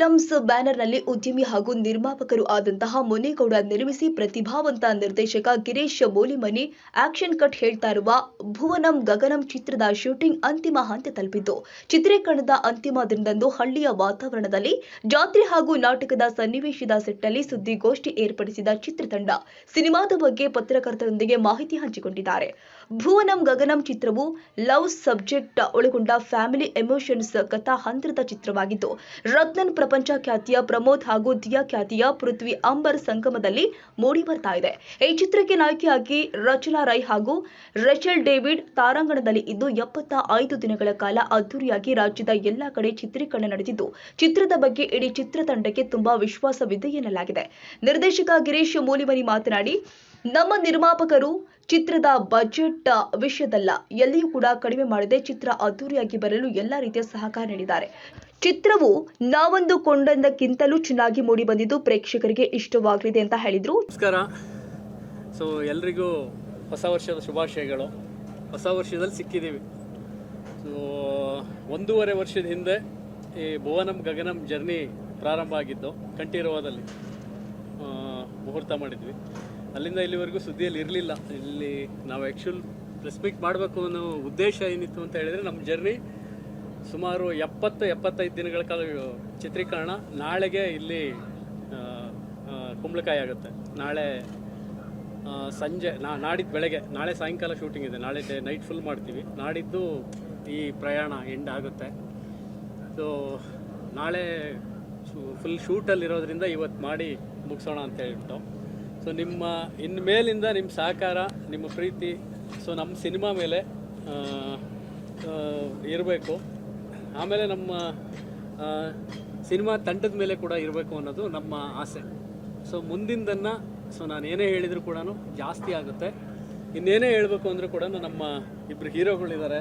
Films ಬ್ಯಾನರ್ನಲ್ಲಿ ಉದ್ಯಮಿ ಹಾಗೂ ನಿರ್ಮಾಪಕರು ಆದಂತಹ ಮುನೇಗೌಡ ನಿರ್ಮಿಸಿ ಪ್ರತಿಭಾವಂತ ನಿರ್ದೇಶಕ ಗಿರೀಶ್ ಬೋಲಿಮನಿ ಆಕ್ಷನ್ ಕಟ್ ಹೇಳ್ತಾ ಇರುವ ಭುವನಂ ಗಗನಂ ಚಿತ್ರದ ಶೂಟಿಂಗ್ ಅಂತಿಮ ಹಂತ ತಲುಪಿದ್ದು ಚಿತ್ರೀಕರಣದ ಅಂತಿಮ ದಿನದಂದು ಹಳ್ಳಿಯ ವಾತಾವರಣದಲ್ಲಿ ಜಾತ್ರೆ ಹಾಗೂ ನಾಟಕದ ಸನ್ನಿವೇಶದ ಸೆಟ್ನಲ್ಲಿ ಸುದ್ದಿಗೋಷ್ಠಿ ಏರ್ಪಡಿಸಿದ ಚಿತ್ರತಂಡ. ಸಿನಿಮಾದ ಬಗ್ಗೆ ಪತ್ರಕರ್ತರೊಂದಿಗೆ ಮಾಹಿತಿ ಹಂಚಿಕೊಂಡಿದ್ದಾರೆ. ಭುವನಂ ಗಗನಂ ಚಿತ್ರವು ಲವ್ ಸಬ್ಜೆಕ್ಟ್ ಒಳಗೊಂಡ ಫ್ಯಾಮಿಲಿ ಎಮೋಷನ್ಸ್ ಕಥಾ ಹಂತದ ಚಿತ್ರವಾಗಿದ್ದು, ರತ್ನನ್ ಪ್ರಪಂಚ ಖ್ಯಾತಿಯ ಪ್ರಮೋದ್ ಹಾಗೂ ದಿಯಾ ಖ್ಯಾತಿಯ ಪೃಥ್ವಿ ಅಂಬರ್ ಸಂಗಮದಲ್ಲಿ ಮೂಡಿ ಬರ್ತಾ ಇದೆ. ಈ ಚಿತ್ರಕ್ಕೆ ನಾಯಕಿಯಾಗಿ ರಚನಾ ರೈ ಹಾಗೂ ರೆಚಲ್ ಡೇವಿಡ್ ತಾರಾಂಗಣದಲ್ಲಿ ಇದ್ದು ಎಪ್ಪತ್ತ ಐದು ದಿನಗಳ ಕಾಲ ಅದ್ದೂರಿಯಾಗಿ ರಾಜ್ಯದ ಎಲ್ಲಾ ಕಡೆ ಚಿತ್ರೀಕರಣ ನಡೆದಿದ್ದು, ಚಿತ್ರದ ಬಗ್ಗೆ ಇಡೀ ಚಿತ್ರತಂಡಕ್ಕೆ ತುಂಬಾ ವಿಶ್ವಾಸವಿದೆ ಎನ್ನಲಾಗಿದೆ. ನಿರ್ದೇಶಕ ಗಿರೀಶ್ ಮೂಲಿಮನಿ ಮಾತನಾಡಿ ನಮ್ಮ ನಿರ್ಮಾಪಕರು ಚಿತ್ರದ ಬಜೆಟ್ ವಿಷಯದಲ್ಲ, ಎಲ್ಲಿಯೂ ಕೂಡ ಕಡಿಮೆ ಮಾಡದೆ. ಚಿತ್ರ ಅದ್ದೂರಿಯಾಗಿ ಬರಲು ಎಲ್ಲಾ ರೀತಿಯ ಸಹಕಾರ ನೀಡಿದ್ದಾರೆ. ಚಿತ್ರವು ನಾವೊಂದು ಕೊಂಡಂದಕ್ಕಿಂತಲೂ ಚೆನ್ನಾಗಿ ಮೂಡಿ ಬಂದಿದ್ದು ಪ್ರೇಕ್ಷಕರಿಗೆ ಇಷ್ಟವಾಗಲಿದೆ ಅಂತ ಹೇಳಿದ್ರು. ನಮಸ್ಕಾರ. ಸೊ ಎಲ್ರಿಗೂ ಹೊಸ ವರ್ಷದ ಶುಭಾಶಯಗಳು. ಹೊಸ ವರ್ಷದಲ್ಲಿ ಸಿಕ್ಕಿದ್ದೀವಿ. ಸೊ ಒಂದೂವರೆ ವರ್ಷದ ಹಿಂದೆ ಈ ಭುವನಂ ಗಗನಂ ಜರ್ನಿ ಪ್ರಾರಂಭ ಆಗಿದ್ದು, ಕಂಠೀರವದಲ್ಲಿ ಮುಹೂರ್ತ ಮಾಡಿದ್ವಿ. ಅಲ್ಲಿಂದ ಇಲ್ಲಿವರೆಗೂ ಸುದ್ದಿಯಲ್ಲಿ ಇರಲಿಲ್ಲ. ಇಲ್ಲಿ ನಾವು ಆ್ಯಕ್ಚುಲ್ ಪ್ರೆಸ್ ಮೀಟ್ ಮಾಡಬೇಕು ಅನ್ನೋ ಉದ್ದೇಶ ಏನಿತ್ತು ಅಂತ ಹೇಳಿದರೆ ನಮ್ಮ ಜರ್ನಿ ಸುಮಾರು ಎಪ್ಪತ್ತು, ಎಪ್ಪತ್ತೈದು ದಿನಗಳ ಕಾಲ ಚಿತ್ರೀಕರಣ. ನಾಳೆಗೆ ಇಲ್ಲಿ ಕುಂಬಳಕಾಯಿ ಆಗುತ್ತೆ. ನಾಳೆ ಸಂಜೆ, ನಾ ನಾಡಿದ್ದು ಬೆಳಗ್ಗೆ, ನಾಳೆ ಸಾಯಂಕಾಲ ಶೂಟಿಂಗ್ ಇದೆ. ನಾಳೆ ಡೇ ನೈಟ್ ಫುಲ್ ಮಾಡ್ತೀವಿ. ನಾಡಿದ್ದು ಈ ಪ್ರಯಾಣ ಎಂಡ್ ಆಗುತ್ತೆ. ಸೊ ನಾಳೆ ಫುಲ್ ಶೂಟಲ್ಲಿರೋದ್ರಿಂದ ಇವತ್ತು ಮಾಡಿ ಮುಗಿಸೋಣ ಅಂತ ಹೇಳ್ಬಿಟ್ಟು. ಸೊ ನಿಮ್ಮ ಇನ್ನು ಮೇಲಿಂದ ನಿಮ್ಮ ಸಹಕಾರ, ನಿಮ್ಮ ಪ್ರೀತಿ ಸೊ ನಮ್ಮ ಸಿನಿಮಾ ಮೇಲೆ ಇರಬೇಕು. ಆಮೇಲೆ ನಮ್ಮ ಸಿನಿಮಾ ತಂಡದ ಮೇಲೆ ಕೂಡ ಇರಬೇಕು ಅನ್ನೋದು ನಮ್ಮ ಆಸೆ. ಸೊ ಮುಂದಿಂದನ್ನು ಸೊ ನಾನು ಏನೇ ಹೇಳಿದರೂ ಕೂಡ ಜಾಸ್ತಿ ಆಗುತ್ತೆ. ಇನ್ನೇನೇ ಹೇಳಬೇಕು ಅಂದರೂ ಕೂಡ ನಮ್ಮ ಇಬ್ಬರು ಹೀರೋಗಳಿದ್ದಾರೆ.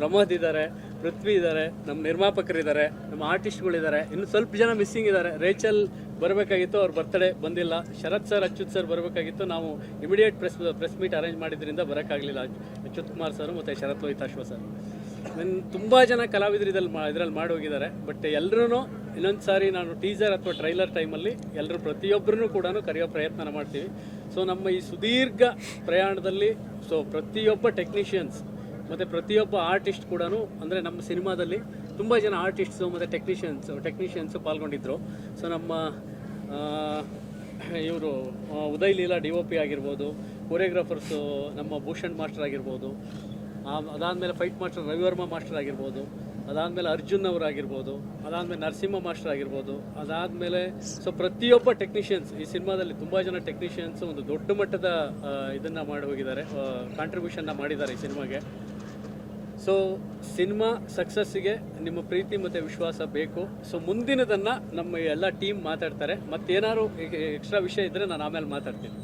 ಪ್ರಮೋದ್ ಇದ್ದಾರೆ, ಪೃಥ್ವಿ ಇದ್ದಾರೆ, ನಮ್ಮ ನಿರ್ಮಾಪಕರಿದ್ದಾರೆ, ನಮ್ಮ ಆರ್ಟಿಸ್ಟ್ಗಳಿದ್ದಾರೆ. ಇನ್ನು ಸ್ವಲ್ಪ ಜನ ಮಿಸ್ಸಿಂಗ್ ಇದ್ದಾರೆ. ರೇಚಲ್ ಬರಬೇಕಾಗಿತ್ತು, ಅವ್ರ ಬರ್ತಡೇ ಬಂದಿಲ್ಲ. ಶರತ್ ಸರ್ ಅಚ್ಯುತ್ ಸರ್ ಬರಬೇಕಾಗಿತ್ತು. ನಾವು immediate press press meet arrange ಮಾಡಿದ್ರಿಂದ ಬರೋಕ್ಕಾಗಲಿಲ್ಲ. ಅಚ್ಯುತ್ ಕುಮಾರ್ ಸರ್ ಮತ್ತು ಶರತ್ ಲೋಹಿತಾಶ್ವ ಸರ್ ನನ್ನ ತುಂಬ ಜನ ಕಲಾವಿದರು ಇದ್ರಲ್ಲಿ ಮಾ ಹೋಗಿದ್ದಾರೆ. ಬಟ್ ಎಲ್ಲರೂ ಇನ್ನೊಂದು ಸಾರಿ ನಾನು ಟೀಸರ್ ಅಥವಾ ಟ್ರೈಲರ್ ಟೈಮಲ್ಲಿ ಎಲ್ಲರೂ ಪ್ರತಿಯೊಬ್ಬರನ್ನು ಕೂಡ ಕರೆಯೋ ಪ್ರಯತ್ನ ಮಾಡ್ತೀವಿ. ಸೊ ನಮ್ಮ ಈ ಸುದೀರ್ಘ ಪ್ರಯಾಣದಲ್ಲಿ ಸೊ ಪ್ರತಿಯೊಬ್ಬ ಟೆಕ್ನಿಷಿಯನ್ಸ್ ಮತ್ತು ಪ್ರತಿಯೊಬ್ಬ ಆರ್ಟಿಸ್ಟ್ ಕೂಡ ಅಂದರೆ ನಮ್ಮ ಸಿನಿಮಾದಲ್ಲಿ ತುಂಬ ಜನ ಆರ್ಟಿಸ್ಟ್ಸು ಮತ್ತು ಟೆಕ್ನಿಷಿಯನ್ಸ್ ಟೆಕ್ನಿಷಿಯನ್ಸು ಪಾಲ್ಗೊಂಡಿದ್ದರು ಸೊ ನಮ್ಮ ಇವರು Uday Leela D O P ಆಗಿರ್ಬೋದು ಕೊರಿಯೋಗ್ರಾಫರ್ಸು ನಮ್ಮ ಭೂಷಣ್ ಮಾಸ್ಟರ್ ಆಗಿರ್ಬೋದು ಅದಾದಮೇಲೆ ಫೈಟ್ ಮಾಸ್ಟರ್ ರವಿವರ್ಮ ಮಾಸ್ಟರ್ ಆಗಿರ್ಬೋದು ಅದಾದಮೇಲೆ ಅರ್ಜುನ್ ಅವರಾಗಿರ್ಬೋದು ಅದಾದಮೇಲೆ ನರಸಿಂಹ ಮಾಸ್ಟರ್ ಆಗಿರ್ಬೋದು ಅದಾದಮೇಲೆ ಸೊ ಪ್ರತಿಯೊಬ್ಬ ಟೆಕ್ನಿಷಿಯನ್ಸ್ ಈ ಸಿನಿಮಾದಲ್ಲಿ ತುಂಬ ಜನ ಟೆಕ್ನಿಷಿಯನ್ಸ್ ಒಂದು ದೊಡ್ಡ ಮಟ್ಟದ ಇದನ್ನು ಮಾಡಿ ಹೋಗಿದ್ದಾರೆ ಕಾಂಟ್ರಿಬ್ಯೂಷನ್ನ ಮಾಡಿದ್ದಾರೆ ಈ ಸಿನಿಮಾಗೆ. ಸೊ ಸಿನಿಮಾ ಸಕ್ಸಸ್ಸಿಗೆ ನಿಮ್ಮ ಪ್ರೀತಿ ಮತ್ತು ವಿಶ್ವಾಸ ಬೇಕು. ಸೊ ಮುಂದಿನದನ್ನು ನಮ್ಮ ಎಲ್ಲ ಟೀಮ್ ಮಾತಾಡ್ತಾರೆ. ಮತ್ತೇನಾದ್ರು ಎಕ್ಸ್ಟ್ರಾ ವಿಷಯ ಇದ್ದರೆ ನಾನು ಆಮೇಲೆ ಮಾತಾಡ್ತೀನಿ.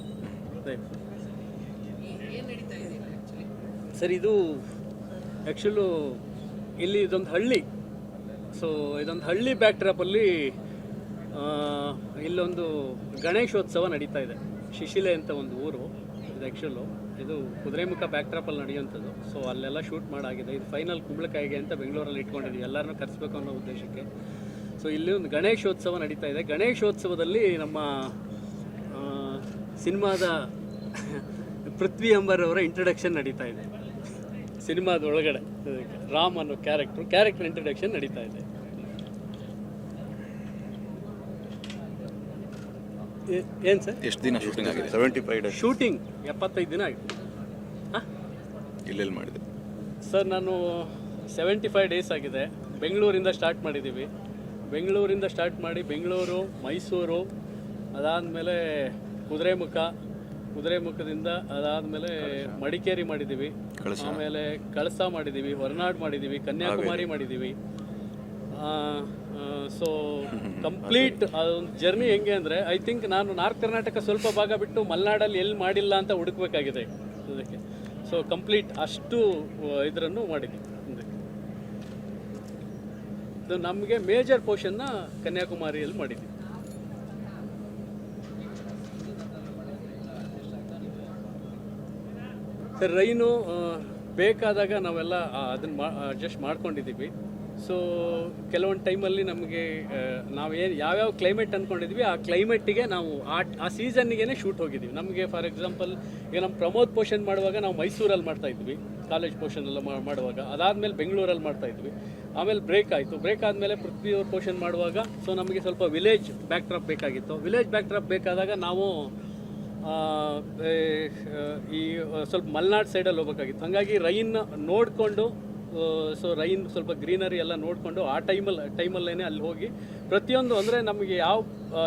ಸರ್ ಇದು ಆ್ಯಕ್ಚುಲು ಇಲ್ಲಿ ಇದೊಂದು ಹಳ್ಳಿ. ಸೊ ಇದೊಂದು ಹಳ್ಳಿ ಬ್ಯಾಕ್ಟ್ರಾಪಲ್ಲಿ ಇಲ್ಲೊಂದು ಗಣೇಶೋತ್ಸವ ನಡೀತಾ ಇದೆ. ಶಿಶಿಲೆ ಅಂತ ಒಂದು ಊರು, ಇದು ಆ್ಯಕ್ಚುಲು ಇದು ಕುದುರೆಮುಖ ಬ್ಯಾಕ್ಟ್ರಾಪಲ್ಲಿ ನಡೆಯುವಂಥದ್ದು. ಸೊ ಅಲ್ಲೆಲ್ಲ ಶೂಟ್ ಮಾಡಾಗಿದೆ. ಇದು ಫೈನಲ್ ಕುಂಬಳಕಾಯಿಗೆ ಅಂತ ಬೆಂಗಳೂರಲ್ಲಿ ಇಟ್ಕೊಂಡಿದ್ವಿ ಎಲ್ಲರನ್ನೂ ಕರೆಸ್ಬೇಕು ಅನ್ನೋ ಉದ್ದೇಶಕ್ಕೆ. ಸೊ ಇಲ್ಲಿ ಒಂದು ಗಣೇಶೋತ್ಸವ ನಡೀತಾ ಇದೆ. ಗಣೇಶೋತ್ಸವದಲ್ಲಿ ನಮ್ಮ ಸಿನಿಮಾದ ಪೃಥ್ವಿ ಅಂಬರ್ ಅವರ ಇಂಟ್ರಡಕ್ಷನ್ ನಡೀತಾ ಇದೆ. ಸಿನಿಮಾದ ಒಳಗಡೆ ರಾಮ್ ಅನ್ನೋ ಕ್ಯಾರೆಕ್ಟರ್ ಕ್ಯಾರೆಕ್ಟರ್ ಇಂಟ್ರಡಕ್ಷನ್ ನಡೀತಾ ಇದೆ. ಏ- ಏನ್ ಸರ್? ಎಷ್ಟು ದಿನ ಶೂಟಿಂಗ್ ಆಗಿದೆ? ಸೆವೆಂಟಿ ಫೈವ್ ಡೇಸ್ ಶೂಟಿಂಗ್ ಎಪ್ಪತ್ತೈದು ದಿನ ಆಗಿದೆ. ಹಾಂ? ಎಲ್ಲೆಲ್ಲಿ ಮಾಡಿದೆ? ಸರ್ ನಾನು ಸೆವೆಂಟಿ ಫೈವ್ ಡೇಸ್ ಆಗಿದೆ. ಬೆಂಗಳೂರಿಂದ ಸ್ಟಾರ್ಟ್ ಮಾಡಿದ್ದೀವಿ ಬೆಂಗಳೂರಿಂದ ಸ್ಟಾರ್ಟ್ ಮಾಡಿ ಬೆಂಗಳೂರು ಮೈಸೂರು ಅದಾದಮೇಲೆ ಕುದುರೆಮುಖ ಕುದುರೆಮುಖದಿಂದ ಅದಾದಮೇಲೆ ಮಡಿಕೇರಿ ಮಾಡಿದ್ದೀವಿ ಕಳಸ. ಆಮೇಲೆ ಕಳಸ ಮಾಡಿದ್ದೀವಿ ಹೊರನಾಡು ಮಾಡಿದ್ದೀವಿ ಕನ್ಯಾಕುಮಾರಿ ಮಾಡಿದ್ದೀವಿ ಸೊ ಕಂಪ್ಲೀಟ್ ಅದೊಂದು ಜರ್ನಿ ಹೆಂಗೆ ಅಂದರೆ ಐ ಥಿಂಕ್ ನಾನು ನಾರ್ತ್ ಕರ್ನಾಟಕ ಸ್ವಲ್ಪ ಭಾಗ ಬಿಟ್ಟು ಮಲೆನಾಡಲ್ಲಿ ಎಲ್ಲಿ ಮಾಡಿಲ್ಲ ಅಂತ ಹುಡುಕ್ಬೇಕಾಗಿದೆ. ಅದಕ್ಕೆ. ಸೊ ಕಂಪ್ಲೀಟ್ ಅಷ್ಟು ಇದರನ್ನು. ಇದು ನಮಗೆ ಮೇಜರ್ ಪೋರ್ಷನ್ನ ಕನ್ಯಾಕುಮಾರಿಯಲ್ಲಿ ಮಾಡಿದ್ದೀವಿ ಸರ್, ರೈನು ಬೇಕಾದಾಗ ನಾವೆಲ್ಲ ಅದನ್ನು ಅಡ್ಜಸ್ಟ್ ಮಾಡ್ಕೊಂಡಿದ್ದೀವಿ. ಸೊ ಕೆಲವೊಂದು ಟೈಮಲ್ಲಿ ನಮಗೆ ನಾವು ನಾವೇನು ಯಾವ್ಯಾವ ಕ್ಲೈಮೇಟ್ ಅಂದ್ಕೊಂಡಿದ್ವಿ ಆ ಕ್ಲೈಮೇಟಿಗೆ ನಾವು ಆ ಆ ಶೂಟ್ ಹೋಗಿದ್ದೀವಿ. ನಮಗೆ ಫಾರ್ ಎಕ್ಸಾಂಪಲ್ ಈಗ ನಮ್ಮ ಪ್ರಮೋದ್ ಪೋಷನ್ ಮಾಡುವಾಗ ನಾವು ಮೈಸೂರಲ್ಲಿ ಮಾಡ್ತಾ ಇದ್ವಿ. ಕಾಲೇಜ್ ಪೋಷನ್ ಎಲ್ಲ ಮಾಡುವಾಗ. ಅದಾದಮೇಲೆ ಬೆಂಗಳೂರಲ್ಲಿ ಮಾಡ್ತಾ ಇದ್ವಿ. ಆಮೇಲೆ ಬ್ರೇಕ್ ಆಯಿತು. ಬ್ರೇಕ್ ಆದಮೇಲೆ ಪೃಥ್ವಿ ಅವ್ರ ಪೋಷನ್ ಮಾಡುವಾಗ ಸೊ ನಮಗೆ ಸ್ವಲ್ಪ ವಿಲೇಜ್ ಬ್ಯಾಕ್ ಡ್ರಾಪ್ ಬೇಕಾಗಿತ್ತು. ವಿಲೇಜ್ ಬ್ಯಾಕ್ ಡ್ರಾಪ್ ಬೇಕಾದಾಗ ನಾವು ಈ ಸ್ವಲ್ಪ ಮಲೆನಾಡು ಸೈಡಲ್ಲಿ ಹೋಗ್ಬೇಕಾಗಿತ್ತು. ಹಾಗಾಗಿ ರೈನ್ ನೋಡಿಕೊಂಡು ಸೊ ರೈನ್ ಸ್ವಲ್ಪ ಗ್ರೀನರಿ ಎಲ್ಲ ನೋಡಿಕೊಂಡು ಆ ಟೈಮಲ್ಲಿ ಟೈಮಲ್ಲೇ ಅಲ್ಲಿ ಹೋಗಿ ಪ್ರತಿಯೊಂದು ಅಂದರೆ ನಮಗೆ ಯಾವ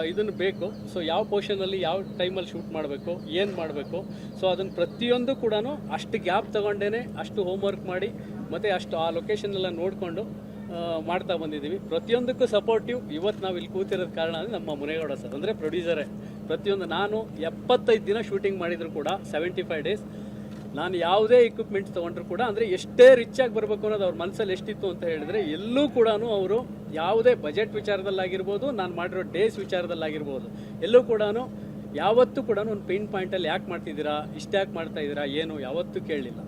ಇದನ್ನು ಬೇಕು. ಸೊ ಯಾವ ಪೋರ್ಷನಲ್ಲಿ ಯಾವ ಟೈಮಲ್ಲಿ ಶೂಟ್ ಮಾಡಬೇಕು, ಏನು ಮಾಡಬೇಕು. ಸೊ ಅದನ್ನು ಪ್ರತಿಯೊಂದು ಕೂಡ ಅಷ್ಟು ಗ್ಯಾಪ್ ತಗೊಂಡೇ ಅಷ್ಟು ಹೋಮ್ವರ್ಕ್ ಮಾಡಿ, ಮತ್ತು ಅಷ್ಟು ಆ ಲೊಕೇಶನ್ ಎಲ್ಲ ನೋಡಿಕೊಂಡು ಮಾಡ್ತಾ ಬಂದಿದ್ದೀವಿ. ಪ್ರತಿಯೊಂದಕ್ಕೂ ಸಪೋರ್ಟಿವ್ ಇವತ್ತು ನಾವು ಇಲ್ಲಿ ಕೂತಿರೋದು ಕಾರಣ ಅಂದರೆ ನಮ್ಮ ಮುನೇಗೌಡ ಸರ್. ಅಂದರೆ ಪ್ರೊಡ್ಯೂಸರೇ ಪ್ರತಿಯೊಂದು ನಾನು ಎಪ್ಪತ್ತೈದು ದಿನ ಶೂಟಿಂಗ್ ಮಾಡಿದರೂ ಕೂಡ ಸೆವೆಂಟಿ ಫೈವ್ ಡೇಸ್ ನಾನು ಯಾವುದೇ ಇಕ್ವಿಪ್ಮೆಂಟ್ಸ್ ತೊಗೊಂಡ್ರು ಕೂಡ ಅಂದರೆ ಎಷ್ಟೇ ರಿಚ್ ಆಗಿ ಬರಬೇಕು ಅನ್ನೋದು ಅವ್ರ ಮನಸ್ಸಲ್ಲಿ ಎಷ್ಟಿತ್ತು ಅಂತ ಹೇಳಿದ್ರೆ ಎಲ್ಲೂ ಕೂಡ ಅವರು ಯಾವುದೇ ಬಜೆಟ್ ವಿಚಾರದಲ್ಲಾಗಿರ್ಬೋದು, ನಾನು ಮಾಡಿರೋ ಡೇಸ್ ವಿಚಾರದಲ್ಲಾಗಿರ್ಬೋದು, ಎಲ್ಲೂ ಕೂಡ ಯಾವತ್ತೂ ಕೂಡ ಒಂದು ಪೇನ್ ಪಾಯಿಂಟಲ್ಲಿ ಯಾಕೆ ಮಾಡ್ತಿದ್ದೀರಾ ಇಷ್ಟು ಯಾಕೆ ಮಾಡ್ತಾ ಇದ್ದೀರಾ, ಏನು ಯಾವತ್ತೂ ಕೇಳಲಿಲ್ಲ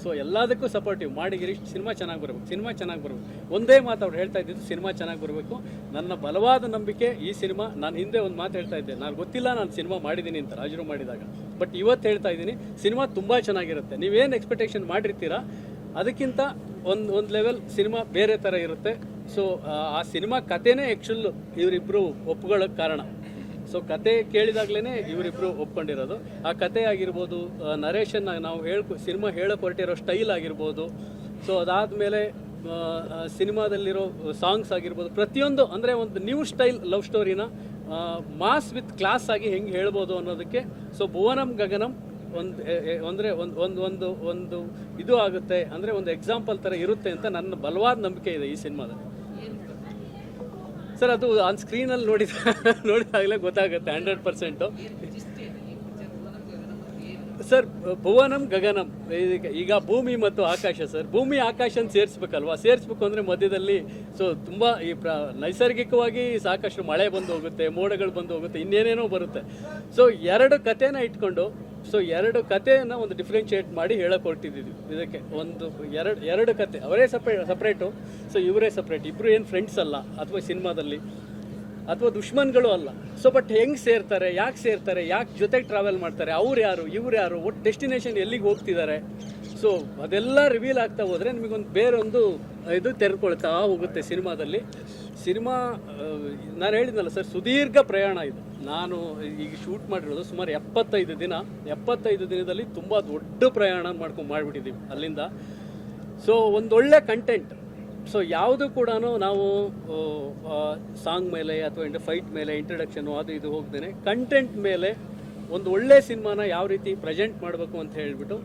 ಸೊ ಎಲ್ಲದಕ್ಕೂ ಸಪೋರ್ಟಿವ್ ಮಾಡಿ ಗಿರೀಶ್, ಸಿನಿಮಾ ಚೆನ್ನಾಗಿ ಬರಬೇಕು, ಸಿನಿಮಾ ಚೆನ್ನಾಗಿ ಬರಬೇಕು. ಒಂದೇ ಮಾತು ಅವ್ರು ಹೇಳ್ತಾ ಇದ್ದಿದ್ದು ಸಿನಿಮಾ ಚೆನ್ನಾಗಿ ಬರಬೇಕು. ನನ್ನ ಬಲವಾದ ನಂಬಿಕೆ ಈ ಸಿನಿಮಾ, ನಾನು ಹಿಂದೆ ಒಂದು ಮಾತು ಹೇಳ್ತಾ ಇದ್ದೆ. ನಾನು ಗೊತ್ತಿಲ್ಲ ನಾನು ಸಿನಿಮಾ ಮಾಡಿದ್ದೀನಿ ಅಂತ ರಾಜರು ಮಾಡಿದಾಗ. ಬಟ್ ಇವತ್ತು ಹೇಳ್ತಾ ಇದ್ದೀನಿ, ಸಿನಿಮಾ ತುಂಬ ಚೆನ್ನಾಗಿರುತ್ತೆ. ನೀವೇನು ಎಕ್ಸ್ಪೆಕ್ಟೇಷನ್ ಮಾಡಿರ್ತೀರಾ? ಅದಕ್ಕಿಂತ ಒಂದು ಒಂದು ಲೆವೆಲ್ ಸಿನಿಮಾ ಬೇರೆ ಥರ ಇರುತ್ತೆ. ಸೊ ಆ ಸಿನಿಮಾ ಕಥೆನೇ ಆ್ಯಕ್ಚುಲ್ ಇವರಿಬ್ಬರು ಒಪ್ಕೊಳ್ಳೋಕ್ಕೆ ಕಾರಣ. ಸೊ ಕತೆ ಕೇಳಿದಾಗ್ಲೇ ಇವರಿಬ್ರು ಒಪ್ಕೊಂಡಿರೋದು. ಆ ಕತೆ ಆಗಿರ್ಬೋದು ನರೇಶನ್ ನಾವು ಹೇಳ್ಕೊ, ಸಿನಿಮಾ ಹೇಳಕ್ಕೆ ಹೊರಟಿರೋ ಸ್ಟೈಲ್ ಆಗಿರ್ಬೋದು. ಸೊ ಅದಾದಮೇಲೆ ಸಿನಿಮಾದಲ್ಲಿರೋ ಸಾಂಗ್ಸ್ ಆಗಿರ್ಬೋದು, ಪ್ರತಿಯೊಂದು ಅಂದರೆ ಒಂದು ನ್ಯೂ ಸ್ಟೈಲ್ ಲವ್ ಸ್ಟೋರಿನ ಮಾಸ್ ವಿತ್ ಕ್ಲಾಸ್ ಆಗಿ ಹೆಂಗೆ ಹೇಳ್ಬೋದು ಅನ್ನೋದಕ್ಕೆ ಸೊ ಭುವನಂ ಗಗನಂ ಒಂದು ಅಂದರೆ ಒಂದು ಒಂದು ಒಂದು ಒಂದು ಇದು ಆಗುತ್ತೆ. ಅಂದರೆ ಒಂದು ಎಕ್ಸಾಂಪಲ್ ಥರ ಇರುತ್ತೆ ಅಂತ ನನ್ನ ಬಲವಾದ ನಂಬಿಕೆ ಇದೆ ಈ ಸಿನಿಮಾದಲ್ಲಿ. ಸರ್ ಅದು ಆನ್ ಸ್ಕ್ರೀನಲ್ಲಿ ನೋಡಿದ ನೋಡಿದಾಗಲೇ ಗೊತ್ತಾಗುತ್ತೆ hundred percent sir, Bhuvanam Gaganam. ಈಗ ಭೂಮಿ ಮತ್ತು ಆಕಾಶ ಸರ್. ಭೂಮಿ ಆಕಾಶನ ಸೇರಿಸ್ಬೇಕಲ್ವಾ? ಸೇರಿಸ್ಬೇಕು ಅಂದರೆ ಮಧ್ಯದಲ್ಲಿ ಸೊ ತುಂಬ ಈ ಪ್ರ ನೈಸರ್ಗಿಕವಾಗಿ ಸಾಕಷ್ಟು ಮಳೆ ಬಂದು ಹೋಗುತ್ತೆ ಮೋಡಗಳು ಬಂದು ಹೋಗುತ್ತೆ ಇನ್ನೇನೇನೋ ಬರುತ್ತೆ. ಸೊ ಎರಡು ಕಥೆನ ಇಟ್ಕೊಂಡು ಸೊ ಎರಡು ಕಥೆಯನ್ನು ಒಂದು ಡಿಫ್ರೆನ್ಷಿಯೇಟ್ ಮಾಡಿ ಹೇಳಕ್ಕೆ ಹೊರಟಿದ್ದೀವಿ ಇದಕ್ಕೆ ಒಂದು ಎರಡು ಎರಡು ಕತೆ ಅವರೇ ಸಪ್ರೇಟ್ ಸಪ್ರೇಟು. ಸೊ ಇವರೇ ಸಪ್ರೇಟ್. ಇಬ್ಬರು ಏನು ಫ್ರೆಂಡ್ಸ್ ಅಲ್ಲ, ಅಥವಾ ಸಿನಿಮಾದಲ್ಲಿ. ಅಥವಾ ದುಶ್ಮನ್ಗಳು ಅಲ್ಲ. ಸೊ ಬಟ್ ಹೆಂಗೆ ಸೇರ್ತಾರೆ, ಯಾಕೆ ಸೇರ್ತಾರೆ, ಯಾಕೆ ಜೊತೆಗೆ ಟ್ರಾವೆಲ್ ಮಾಡ್ತಾರೆ, ಅವ್ರು ಯಾರು, ಇವ್ರು ಯಾರು ಒಟ್ಟು ಡೆಸ್ಟಿನೇಷನ್ ಎಲ್ಲಿಗೆ ಹೋಗ್ತಿದ್ದಾರೆ ಸೊ ಅದೆಲ್ಲ ರಿವೀಲ್ ಆಗ್ತಾ ಹೋದರೆ ನಿಮಗೊಂದು ಬೇರೊಂದು ಇದು ತೆರೆದುಕೊಳ್ತಾ ಹೋಗುತ್ತೆ ಸಿನಿಮಾದಲ್ಲಿ. ಸಿನಿಮಾ ನಾನು ಹೇಳಿದ್ನಲ್ಲ ಸರ್, ಸುದೀರ್ಘ ಪ್ರಯಾಣ ಇದು. ನಾನು ಈಗ ಶೂಟ್ ಮಾಡಿರೋದು ಸುಮಾರು ಎಪ್ಪತ್ತೈದು ದಿನ. ಎಪ್ಪತ್ತೈದು ದಿನದಲ್ಲಿ ತುಂಬ ದೊಡ್ಡ ಪ್ರಯಾಣ ಮಾಡ್ಕೊಂಡು ಮಾಡಿಬಿಟ್ಟಿದ್ದೀವಿ ಅಲ್ಲಿಂದ. ಸೊ ಒಂದೊಳ್ಳೆ ಕಂಟೆಂಟ್ ಸೊ ಯಾವುದು ಕೂಡ ನಾವು ಸಾಂಗ್ ಮೇಲೆ ಅಥವಾ ಇಂಟ ಫೈಟ್ ಮೇಲೆ ಇಂಟ್ರಡಕ್ಷನು ಅದು ಇದು ಹೋಗ್ದೇನೆ ಕಂಟೆಂಟ್ ಮೇಲೆ ಒಂದು ಒಳ್ಳೆ ಸಿನಿಮಾನ ಯಾವ ರೀತಿ ಪ್ರೆಸೆಂಟ್ ಮಾಡಬೇಕು ಅಂತ ಹೇಳಿಬಿಟ್ಟು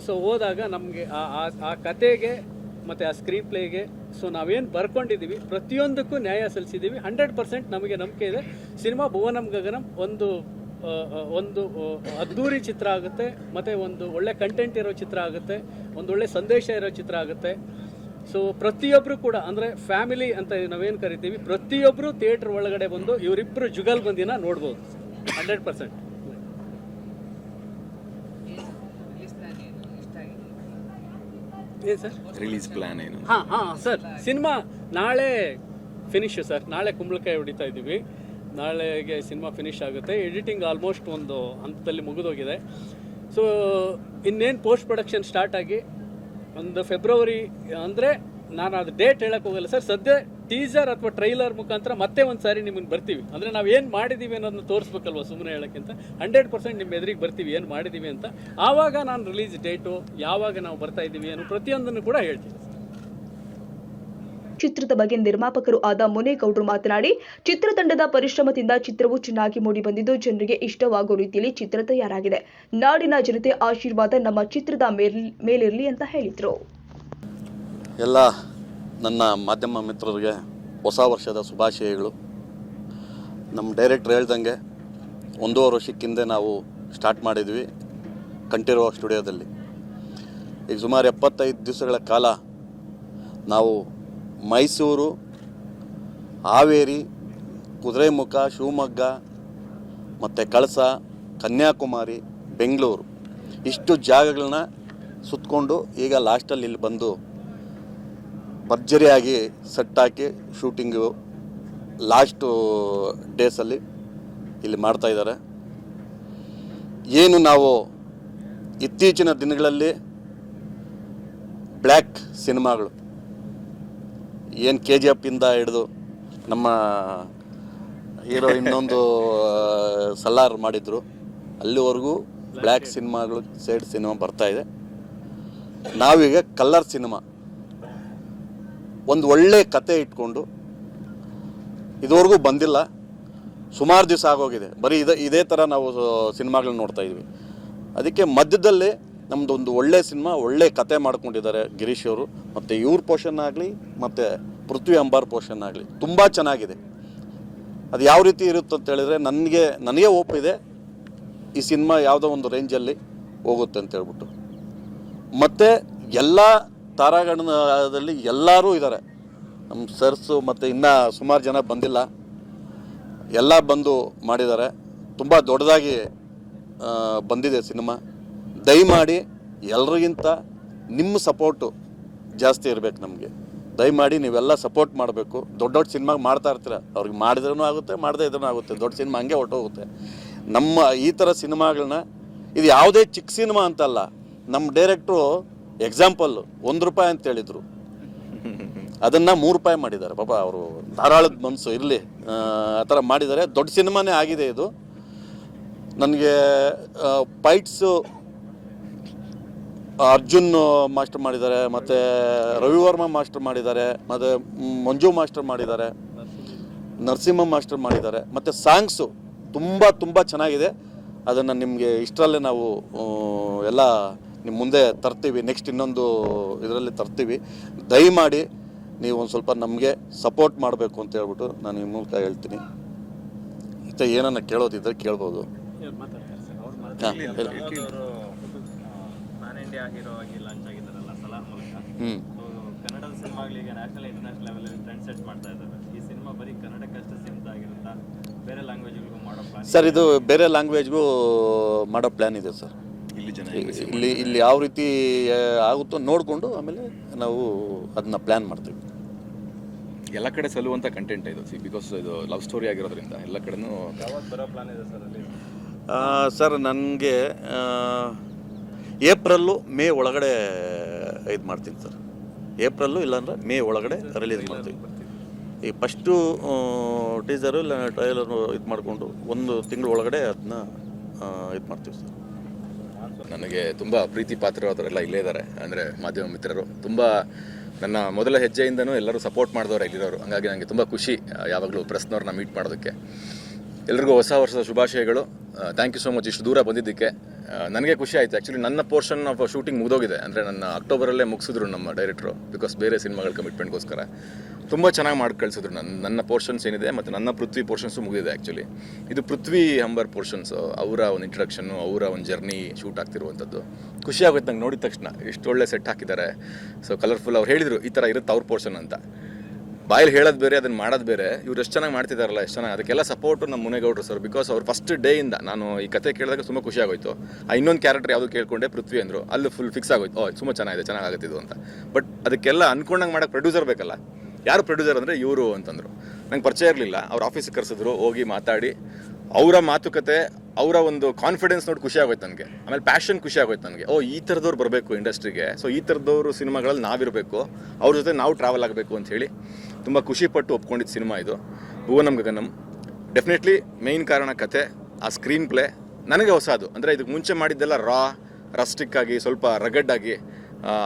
ಸೊ ಹೋದಾಗ ನಮಗೆ ಆ, ಆ- ಕತೆಗೆ ಮತ್ತು ಆ ಸ್ಕ್ರೀನ್ ಪ್ಲೇಗೆ ಸೊ ನಾವೇನು ಬರ್ಕೊಂಡಿದ್ದೀವಿ ಪ್ರತಿಯೊಂದಕ್ಕೂ ನ್ಯಾಯ ಸಲ್ಲಿಸಿದ್ದೀವಿ ಹಂಡ್ರೆಡ್ ಪರ್ಸೆಂಟ್ ನಮಗೆ ನಂಬಿಕೆ ಇದೆ. ಸಿನಿಮಾ ಭುವನಂ ಗಗನಂ ಒಂದು ಒಂದು ಅದ್ಧೂರಿ ಚಿತ್ರ ಆಗುತ್ತೆ, ಮತ್ತು ಒಂದು ಒಳ್ಳೆ ಕಂಟೆಂಟ್ ಇರೋ ಚಿತ್ರ ಆಗುತ್ತೆ, ಒಂದು ಒಳ್ಳೆ ಸಂದೇಶ ಇರೋ ಚಿತ್ರ ಆಗುತ್ತೆ. ಸೊ ಪ್ರತಿಯೊಬ್ಬರು ಕೂಡ ಅಂದರೆ ಫ್ಯಾಮಿಲಿ ಅಂತ ನಾವೇನು ಕರಿತೀವಿ ಪ್ರತಿಯೊಬ್ಬರು ಥಿಯೇಟ್ರ್ ಒಳಗಡೆ ಬಂದು ಇವರಿಬ್ಬರು ಜುಗಲ್ ಬಂದಿನ ನೋಡ್ಬೋದು. ಹಂಡ್ರೆಡ್ ಪರ್ಸೆಂಟ್ ಏನು ಸರ್? ರಿಲೀಸ್ ಪ್ಲಾನ್ ಏನು? ಹಾಂ ಹಾಂ ಸರ್. ಸಿನಿಮಾ ನಾಳೆ ಫಿನಿಶ್ ಸರ್. ನಾಳೆ ಕುಂಬಳಕಾಯಿ ಹೊಡಿತಾ ಇದ್ದೀವಿ. ನಾಳೆಗೆ ಸಿನಿಮಾ ಫಿನಿಶ್ ಆಗುತ್ತೆ. ಎಡಿಟಿಂಗ್ ಆಲ್ಮೋಸ್ಟ್ ಒಂದು ಹಂತದಲ್ಲಿ ಮುಗಿದೋಗಿದೆ. ಸೊ ಇನ್ನೇನು ಪೋಸ್ಟ್ ಪ್ರೊಡಕ್ಷನ್ ಸ್ಟಾರ್ಟ್ ಆಗಿ ಒಂದು ಫೆಬ್ರವರಿ, ಅಂದರೆ ನಾನು ಅದು ಡೇಟ್ ಹೇಳಕ್ಕೆ ಹೋಗಲ್ಲ ಸರ್. ಸದ್ಯ ಟೀಸರ್ ಅಥವಾ ಟ್ರೈಲರ್ ಮುಖಾಂತರ ಮತ್ತೆ ಒಂದು ಸಾರಿ ಬರ್ತೀವಿ. ಅಂದರೆ ನಾವು ಏನು ಮಾಡಿದ್ದೀವಿ ಅನ್ನೋದನ್ನ ತೋರಿಸ್ಬೇಕಲ್ವ ಸುಮ್ಮನೆ ಹೇಳೋಕ್ಕಿಂತ? ಹಂಡ್ರೆಡ್ ಪರ್ಸೆಂಟ್ ನಿಮ್ಮ ಎದುರಿಗೆ ಬರ್ತೀವಿ. ಏನು ಮಾಡಿದ್ದೀವಿ ಅಂತ? ಆವಾಗ ನಾನು ರಿಲೀಸ್ ಡೇಟು ಯಾವಾಗ ನಾವು ಬರ್ತಾ ಇದ್ದೀವಿ ಅನ್ನೋ ಪ್ರತಿಯೊಂದನ್ನು ಕೂಡ ಹೇಳ್ತೀನಿ ಚಿತ್ರದ ಬಗ್ಗೆ ನಿರ್ಮಾಪಕರು ಆದ ಮುನೇಗೌಡರು ಮಾತನಾಡಿ, ಚಿತ್ರತಂಡದ ಪರಿಶ್ರಮದಿಂದ ಚಿತ್ರವು ಚೆನ್ನಾಗಿ ಮೂಡಿಬಂದಿದ್ದು ಜನರಿಗೆ ಇಷ್ಟವಾಗುವ ರೀತಿಯಲ್ಲಿ ಚಿತ್ರ ತಯಾರಾಗಿದೆ. ನಾಡಿನ ಜನತೆ ಆಶೀರ್ವಾದ ನಮ್ಮ ಚಿತ್ರದ ಮೇಲ್- ಮೇಲಿರಲಿ ಅಂತ ಹೇಳಿದರು. ಎಲ್ಲ ನನ್ನ ಮಾಧ್ಯಮ ಮಿತ್ರರಿಗೆ ಹೊಸ ವರ್ಷದ ಶುಭಾಶಯಗಳು. ನಮ್ಮ ಡೈರೆಕ್ಟ್ರ್ ಹೇಳ್ದಂಗೆ ಒಂದೂವರೆ ವರ್ಷಕ್ಕಿಂದೆ ನಾವು ಸ್ಟಾರ್ಟ್ ಮಾಡಿದ್ವಿ ಕಂಠೀರವ ಸ್ಟುಡಿಯೋದಲ್ಲಿ. ಈಗ ಸುಮಾರು ಎಪ್ಪತ್ತೈದು ದಿವಸಗಳ ಕಾಲ ನಾವು ಮೈಸೂರು, ಹಾವೇರಿ ಕುದುರೆಮುಖ ಶಿವಮೊಗ್ಗ, ಮತ್ತು ಕಳಸ, ಕನ್ಯಾಕುಮಾರಿ, ಬೆಂಗಳೂರು. ಇಷ್ಟು ಜಾಗಗಳನ್ನ ಸುತ್ತಕೊಂಡು ಈಗ ಲಾಸ್ಟಲ್ಲಿ ಇಲ್ಲಿ ಬಂದು ಭರ್ಜರಿಯಾಗಿ ಸೆಟ್ ಹಾಕಿ ಶೂಟಿಂಗು ಲಾಸ್ಟು ಡೇಸಲ್ಲಿ ಇಲ್ಲಿ ಮಾಡ್ತಾಯಿದ್ದಾರೆ ಏನು ನಾವು ಇತ್ತೀಚಿನ ದಿನಗಳಲ್ಲಿ ಬ್ಲ್ಯಾಕ್ ಸಿನಿಮಾಗಳು ಏನು ಕೆ ಜಿ ಎಫ್ಪಿಂದ ಹಿಡಿದು ನಮ್ಮ ಹೀರೋ ಇನ್ನೊಂದು ಸಲ್ಲಾರ್ ಮಾಡಿದ್ರು. ಅಲ್ಲಿವರೆಗೂ ಬ್ಲ್ಯಾಕ್ ಸಿನಿಮಾಗಳು ಸೈಡ್ ಸಿನಿಮಾ ಬರ್ತಾ ಇದೆ. ನಾವೀಗ ಕಲ್ಲರ್ ಸಿನಿಮಾ. ಒಂದು ಒಳ್ಳೆ ಕತೆ ಇಟ್ಕೊಂಡು ಇದುವರೆಗೂ ಬಂದಿಲ್ಲ. ಸುಮಾರು ದಿವಸ ಆಗೋಗಿದೆ. ಬರೀ ಇದೇ ಇದೇ ಥರ ನಾವು ಸಿನಿಮಾಗಳನ್ನ ನೋಡ್ತಾ ಇದ್ವಿ. ಅದಕ್ಕೆ ಮಧ್ಯದಲ್ಲಿ ನಮ್ಮದು ಒಂದು ಒಳ್ಳೆ ಸಿನಿಮಾ, ಒಳ್ಳೆ ಕತೆ ಮಾಡ್ಕೊಂಡಿದ್ದಾರೆ ಗಿರೀಶ್ ಅವರು. ಮತ್ತು ಇವ್ರ ಪೋಷನ್ ಆಗಲಿ, ಮತ್ತು ಪೃಥ್ವಿ ಅಂಬಾರ್ ಪೋಷನ್ ಆಗಲಿ, ತುಂಬ ಚೆನ್ನಾಗಿದೆ. ಅದು ಯಾವ ರೀತಿ ಇರುತ್ತೆ ಅಂತ ಹೇಳಿದ್ರೆ ನನಗೆ ನನಗೆ ಒಪ್ಪಿದೆ ಈ ಸಿನಿಮಾ ಯಾವುದೋ ಒಂದು ರೇಂಜಲ್ಲಿ ಹೋಗುತ್ತೆ ಅಂತ ಹೇಳ್ಬಿಟ್ಟು. ಮತ್ತು ಎಲ್ಲ ತಾರಾಗಣದಲ್ಲಿ ಎಲ್ಲರೂ ಇದ್ದಾರೆ ನಮ್ಮ ಸರ್ಸು ಮತ್ತು ಇನ್ನೂ ಸುಮಾರು ಜನ ಬಂದಿಲ್ಲ. ಎಲ್ಲ ಬಂದು ಮಾಡಿದ್ದಾರೆ. ತುಂಬ ದೊಡ್ಡದಾಗಿ ಬಂದಿದೆ ಸಿನಿಮಾ. ದಯಮಾಡಿ ಎಲ್ರಿಗಿಂತ ನಿಮ್ಮ ಸಪೋರ್ಟು ಜಾಸ್ತಿ ಇರಬೇಕು ನಮಗೆ. ದಯಮಾಡಿ ನೀವೆಲ್ಲ ಸಪೋರ್ಟ್ ಮಾಡಬೇಕು. ದೊಡ್ಡ ದೊಡ್ಡ ಸಿನಿಮಾ ಮಾಡ್ತಾ ಇರ್ತೀರ. ಅವ್ರಿಗೆ ಮಾಡಿದ್ರೂ ಆಗುತ್ತೆ, ಮಾಡದೇ ಇದ್ರೂ ಆಗುತ್ತೆ. ದೊಡ್ಡ ಸಿನಿಮಾ ಹಂಗೆ ಹೊಟ್ಟೋಗುತ್ತೆ ನಮ್ಮ ಈ ಥರ ಸಿನಿಮಾಗಳನ್ನ ಇದು ಯಾವುದೇ ಚಿಕ್ಕ ಸಿನಿಮಾ ಅಂತಲ್ಲ ನಮ್ಮ ಡೈರೆಕ್ಟ್ರು ಎಕ್ಸಾಂಪಲ್ಲು ಒಂದು ರೂಪಾಯಿ ಅಂತ ಹೇಳಿದರು. ಅದನ್ನು ಮೂರು ರೂಪಾಯಿ ಮಾಡಿದ್ದಾರೆ. ಪಾಪ ಅವರು ಧಾರಾಳದ ಮನಸ್ಸು ಇರಲಿ. ಆ ಥರ ಮಾಡಿದ್ದಾರೆ. ದೊಡ್ಡ ಸಿನಿಮಾನೇ ಆಗಿದೆ ಇದು. ನನಗೆ ಫೈಟ್ಸು ಅರ್ಜುನ್ ಮಾಸ್ಟರ್ ಮಾಡಿದ್ದಾರೆ ಮತ್ತು ರವಿವರ್ಮ ಮಾಸ್ಟರ್ ಮಾಡಿದ್ದಾರೆ ಮತ್ತು ಮಂಜು ಮಾಸ್ಟರ್ ಮಾಡಿದ್ದಾರೆ ನರಸಿಂಹ ಮಾಸ್ಟರ್ ಮಾಡಿದ್ದಾರೆ ಮತ್ತು ಸಾಂಗ್ಸು ತುಂಬ ತುಂಬ ಚೆನ್ನಾಗಿದೆ. ಅದನ್ನು ನಿಮಗೆ ಇಷ್ಟರಲ್ಲೇ ನಾವು ಎಲ್ಲ ನಿಮ್ಮ ಮುಂದೆ ತರ್ತೀವಿ. ನೆಕ್ಸ್ಟ್ ಇನ್ನೊಂದು ಇದರಲ್ಲಿ ತರ್ತೀವಿ. ದಯಮಾಡಿ ನೀವು ಒಂದು ಸ್ವಲ್ಪ ನಮಗೆ ಸಪೋರ್ಟ್ ಮಾಡಬೇಕು ಅಂತ ಹೇಳ್ಬಿಟ್ಟು ನಾನು ನಿಮ್ಮ ಮೂಲಕ ಹೇಳ್ತೀನಿ. ಮತ್ತು ಏನನ್ನ ಕೇಳೋದಿದ್ರೆ ಕೇಳ್ಬೋದು. ಹಾಂ ಇಂಡಿಯಾ ಹೀರೋ ಆಗಿ ಲಾಂಚ್ ಆಗಿದ್ದಾರಲ್ಲ ಸಲಾರ್ ಮೂಲಕ. ಹ್ಞೂ ಸೊ ಕನ್ನಡದ ಸಿನಿಮಾಗಳಿಗೆ national international level trend set ಮಾಡ್ತಾ ಇದ್ದಾರೆ. ಈ ಸಿನಿಮಾ ಬರೀ ಕನ್ನಡಕ್ಕಷ್ಟೇ ಸೀಮಿತ ಆಗಿರುತ್ತಾ? ಬೇರೆ ಲ್ಯಾಂಗ್ವೇಜ್ಗಳಿಗೂ ಮಾಡೋ ಪ್ಲಾನ್ ಸರ್ ಇದು? ಬೇರೆ ಲ್ಯಾಂಗ್ವೇಜ್ಗೂ ಮಾಡೋ ಪ್ಲ್ಯಾನ್ ಇದೆ ಸರ್ ಇಲ್ಲಿ ಜನ ಇಲ್ಲಿ ಇಲ್ಲಿ ಯಾವ ರೀತಿ ಆಗುತ್ತೋ ನೋಡಿಕೊಂಡು ಆಮೇಲೆ ನಾವು ಅದನ್ನ ಪ್ಲ್ಯಾನ್ ಮಾಡ್ತೀವಿ. ಎಲ್ಲ ಕಡೆ ಸಲ್ಲುವಂಥ ಕಂಟೆಂಟ್ ಇದು. ಸಿ ಬಿಕಾಸ್ ಇದು ಲವ್ ಸ್ಟೋರಿ ಆಗಿರೋದ್ರಿಂದ ಎಲ್ಲ ಕಡೆನೂ ಯಾವಾಗ ಬರೋ ಪ್ಲಾನ್ ಇದೆ ಸರ್ ಅಲ್ಲಿ? ಆ, ಸರ್ ನನಗೆ ಏಪ್ರಿಲ್ಲು ಮೇ ಒಳಗಡೆ ಇದು ಮಾಡ್ತೀನಿ ಸರ್. ಏಪ್ರಲ್ಲು ಇಲ್ಲಾಂದ್ರೆ ಮೇ ಒಳಗಡೆ ರಿಲೀಸ್ ಮಾಡ್ತೀವಿ ಈ ಫಸ್ಟು ಟೀಸರು ಇಲ್ಲ ಟ್ರೈಲರು ಇದು ಮಾಡಿಕೊಂಡು ಒಂದು ತಿಂಗಳು ಒಳಗಡೆ ಅದನ್ನ ಇದು ಮಾಡ್ತೀವಿ ಸರ್. ನನಗೆ ತುಂಬ ಪ್ರೀತಿ ಪಾತ್ರವಾದವರೆಲ್ಲ ಇಲ್ಲೇ ಇದ್ದಾರೆ. ಅಂದರೆ ಮಾಧ್ಯಮ ಮಿತ್ರರು. ತುಂಬ ನನ್ನ ಮೊದಲ ಹೆಜ್ಜೆಯಿಂದನೂ ಎಲ್ಲರೂ ಸಪೋರ್ಟ್ ಮಾಡಿದವರು ಇಲ್ಲಿರೋರು. ಹಾಗಾಗಿ ನನಗೆ ತುಂಬ ಖುಷಿ ಯಾವಾಗಲೂ ಪ್ರೆಸ್ನವ್ರನ್ನ ಮೀಟ್ ಮಾಡೋದಕ್ಕೆ. ಎಲ್ರಿಗೂ ಹೊಸ ವರ್ಷದ ಶುಭಾಶಯಗಳು. ಥ್ಯಾಂಕ್ ಯು ಸೋ ಮಚ್ ಇಷ್ಟು ದೂರ ಬಂದಿದ್ದಕ್ಕೆ. ನನಗೆ ಖುಷಿ ಆಯಿತು. ಆ್ಯಕ್ಚುಲಿ ನನ್ನ ಪೋರ್ಷನ್ ಆಫ್ ಶೂಟಿಂಗ್ ಮುಗಿದೋಗಿದೆ. ಅಂದರೆ ನನ್ನ ಅಕ್ಟೋಬರಲ್ಲೇ ಮುಗಿಸಿದ್ರು ನಮ್ಮ ಡೈರೆಕ್ಟ್ರು ಬಿಕಾಸ್ ಬೇರೆ ಸಿನಿಮಾಗಳ ಕಮಿಟ್ಮೆಂಟ್ಗೋಸ್ಕರ ತುಂಬ ಚೆನ್ನಾಗಿ ಮಾಡಿ ಕಳಿಸಿದ್ರು ನನ್ನ ನನ್ನ ಪೋರ್ಷನ್ಸ್ ಏನಿದೆ ಮತ್ತು ನನ್ನ ಪೃಥ್ವಿ ಪೋರ್ಷನ್ಸು ಮುಗಿದಿದೆ ಆ್ಯಕ್ಚುಲಿ ಇದು ಪೃಥ್ವಿ ಅಂಬರ್ ಪೋರ್ಷನ್ಸು ಅವರ ಒಂದು ಇಂಟ್ರಡಕ್ಷನ್ನು ಅವರ ಒಂದು ಜರ್ನಿ ಶೂಟ್ ಆಗ್ತಿರುವಂಥದ್ದು. ಖುಷಿ ಆಗುತ್ತೆ ನಂಗೆ ನೋಡಿದ ತಕ್ಷಣ. ಇಷ್ಟು ಒಳ್ಳೆ ಸೆಟ್ ಹಾಕಿದ್ದಾರೆ. ಸೊ ಕಲರ್ಫುಲ್ ಅವ್ರು ಹೇಳಿದರು, ಈ ಥರ ಇರುತ್ತೆ ಅವ್ರ ಪೋರ್ಷನ್ ಅಂತ. ಬಾಯಲ್ಲಿ ಹೇಳೋದು ಬೇರೆ, ಅದನ್ನು ಮಾಡೋದು ಬೇರೆ. ಇವ್ರು ಎಷ್ಟು ಚೆನ್ನಾಗಿ ಮಾಡ್ತಿದ್ದಾರಲ್ಲ ಎಷ್ಟು ಚೆನ್ನಾಗಿ ಅದಕ್ಕೆಲ್ಲ ಸಪೋರ್ಟು ನಮ್ಮ ಮುನೇಗೌಡರು ಸರ್ ಬಿಕಾಸ್ ಅವ್ರು ಫಸ್ಟ್ ಡೇ ಇಂದ ನಾನು ಈ ಕತೆ ಕೇಳಿದಾಗ ತುಂಬ ಖುಷಿ ಆಗೋಯ್ತು. ಆ ಇನ್ನೊಂದು ಕ್ಯಾರೆಕ್ಟರ್ ಯಾವುದು ಕೇಳ್ಕೊಂಡೆ, ಪೃಥ್ವಿ ಅಂದರು. ಅಲ್ಲಿ ಫುಲ್ ಫಿಕ್ಸ್ ಆಗೋಯ್ತು. ಓ, ತುಂಬ ಚೆನ್ನಾಗಿದೆ ಚೆನ್ನಾಗಾಗುತ್ತಿದ್ದು ಅಂತ. ಬಟ್ ಅದಕ್ಕೆಲ್ಲ ಅನ್ಕೊಂಡಂಗೆ ಮಾಡೋಕೆ ಪ್ರೊಡ್ಯೂಸರ್ ಬೇಕಲ್ಲ. ಯಾರು ಪ್ರೊಡ್ಯೂಸರ್ ಅಂದರೆ ಇವರು ಅಂತಂದರು. ನಂಗೆ ಪರಿಚಯ ಇರಲಿಲ್ಲ. ಅವ್ರ ಆಫೀಸಿಗೆ ಕರೆಸಿದ್ರು, ಹೋಗಿ ಮಾತಾಡಿ. ಅವರ ಮಾತುಕತೆ, ಅವರ ಒಂದು ಕಾನ್ಫಿಡೆನ್ಸ್ ನೋಡಿ ಖುಷಿ ಆಗೋಯ್ತು ನನಗೆ. ಆಮೇಲೆ ಪ್ಯಾಷನ್ ಖುಷಿ ಆಗೋಯ್ತು ನನಗೆ. ಓ, ಈ ಥರದವ್ರು ಬರಬೇಕು ಇಂಡಸ್ಟ್ರಿಗೆ ಸೊ ಈ ಥರದವ್ರು ಸಿನಿಮಾಗಳಲ್ಲಿ ನಾವಿರಬೇಕು. ಅವ್ರ ಜೊತೆ ನಾವು ಟ್ರಾವೆಲ್ ಆಗಬೇಕು ಅಂತ ಹೇಳಿ ತುಂಬ ಖುಷಿಪಟ್ಟು ಒಪ್ಕೊಂಡಿದ್ದ ಸಿನಿಮಾ ಇದು. ಭುವನಂ ಗಗನಂ. ಡೆಫಿನೆಟ್ಲಿ ಮೇನ್ ಕಾರಣ ಕತೆ, ಆ ಸ್ಕ್ರೀನ್ ಪ್ಲೇ ನನಗೆ ಹೊಸದು. ಅಂದರೆ ಇದಕ್ಕೆ ಮುಂಚೆ ಮಾಡಿದ್ದೆಲ್ಲ ರಾ ರಸ್ಟಿಕ್ ಆಗಿ, ಸ್ವಲ್ಪ ರಗಡ್ಡಾಗಿ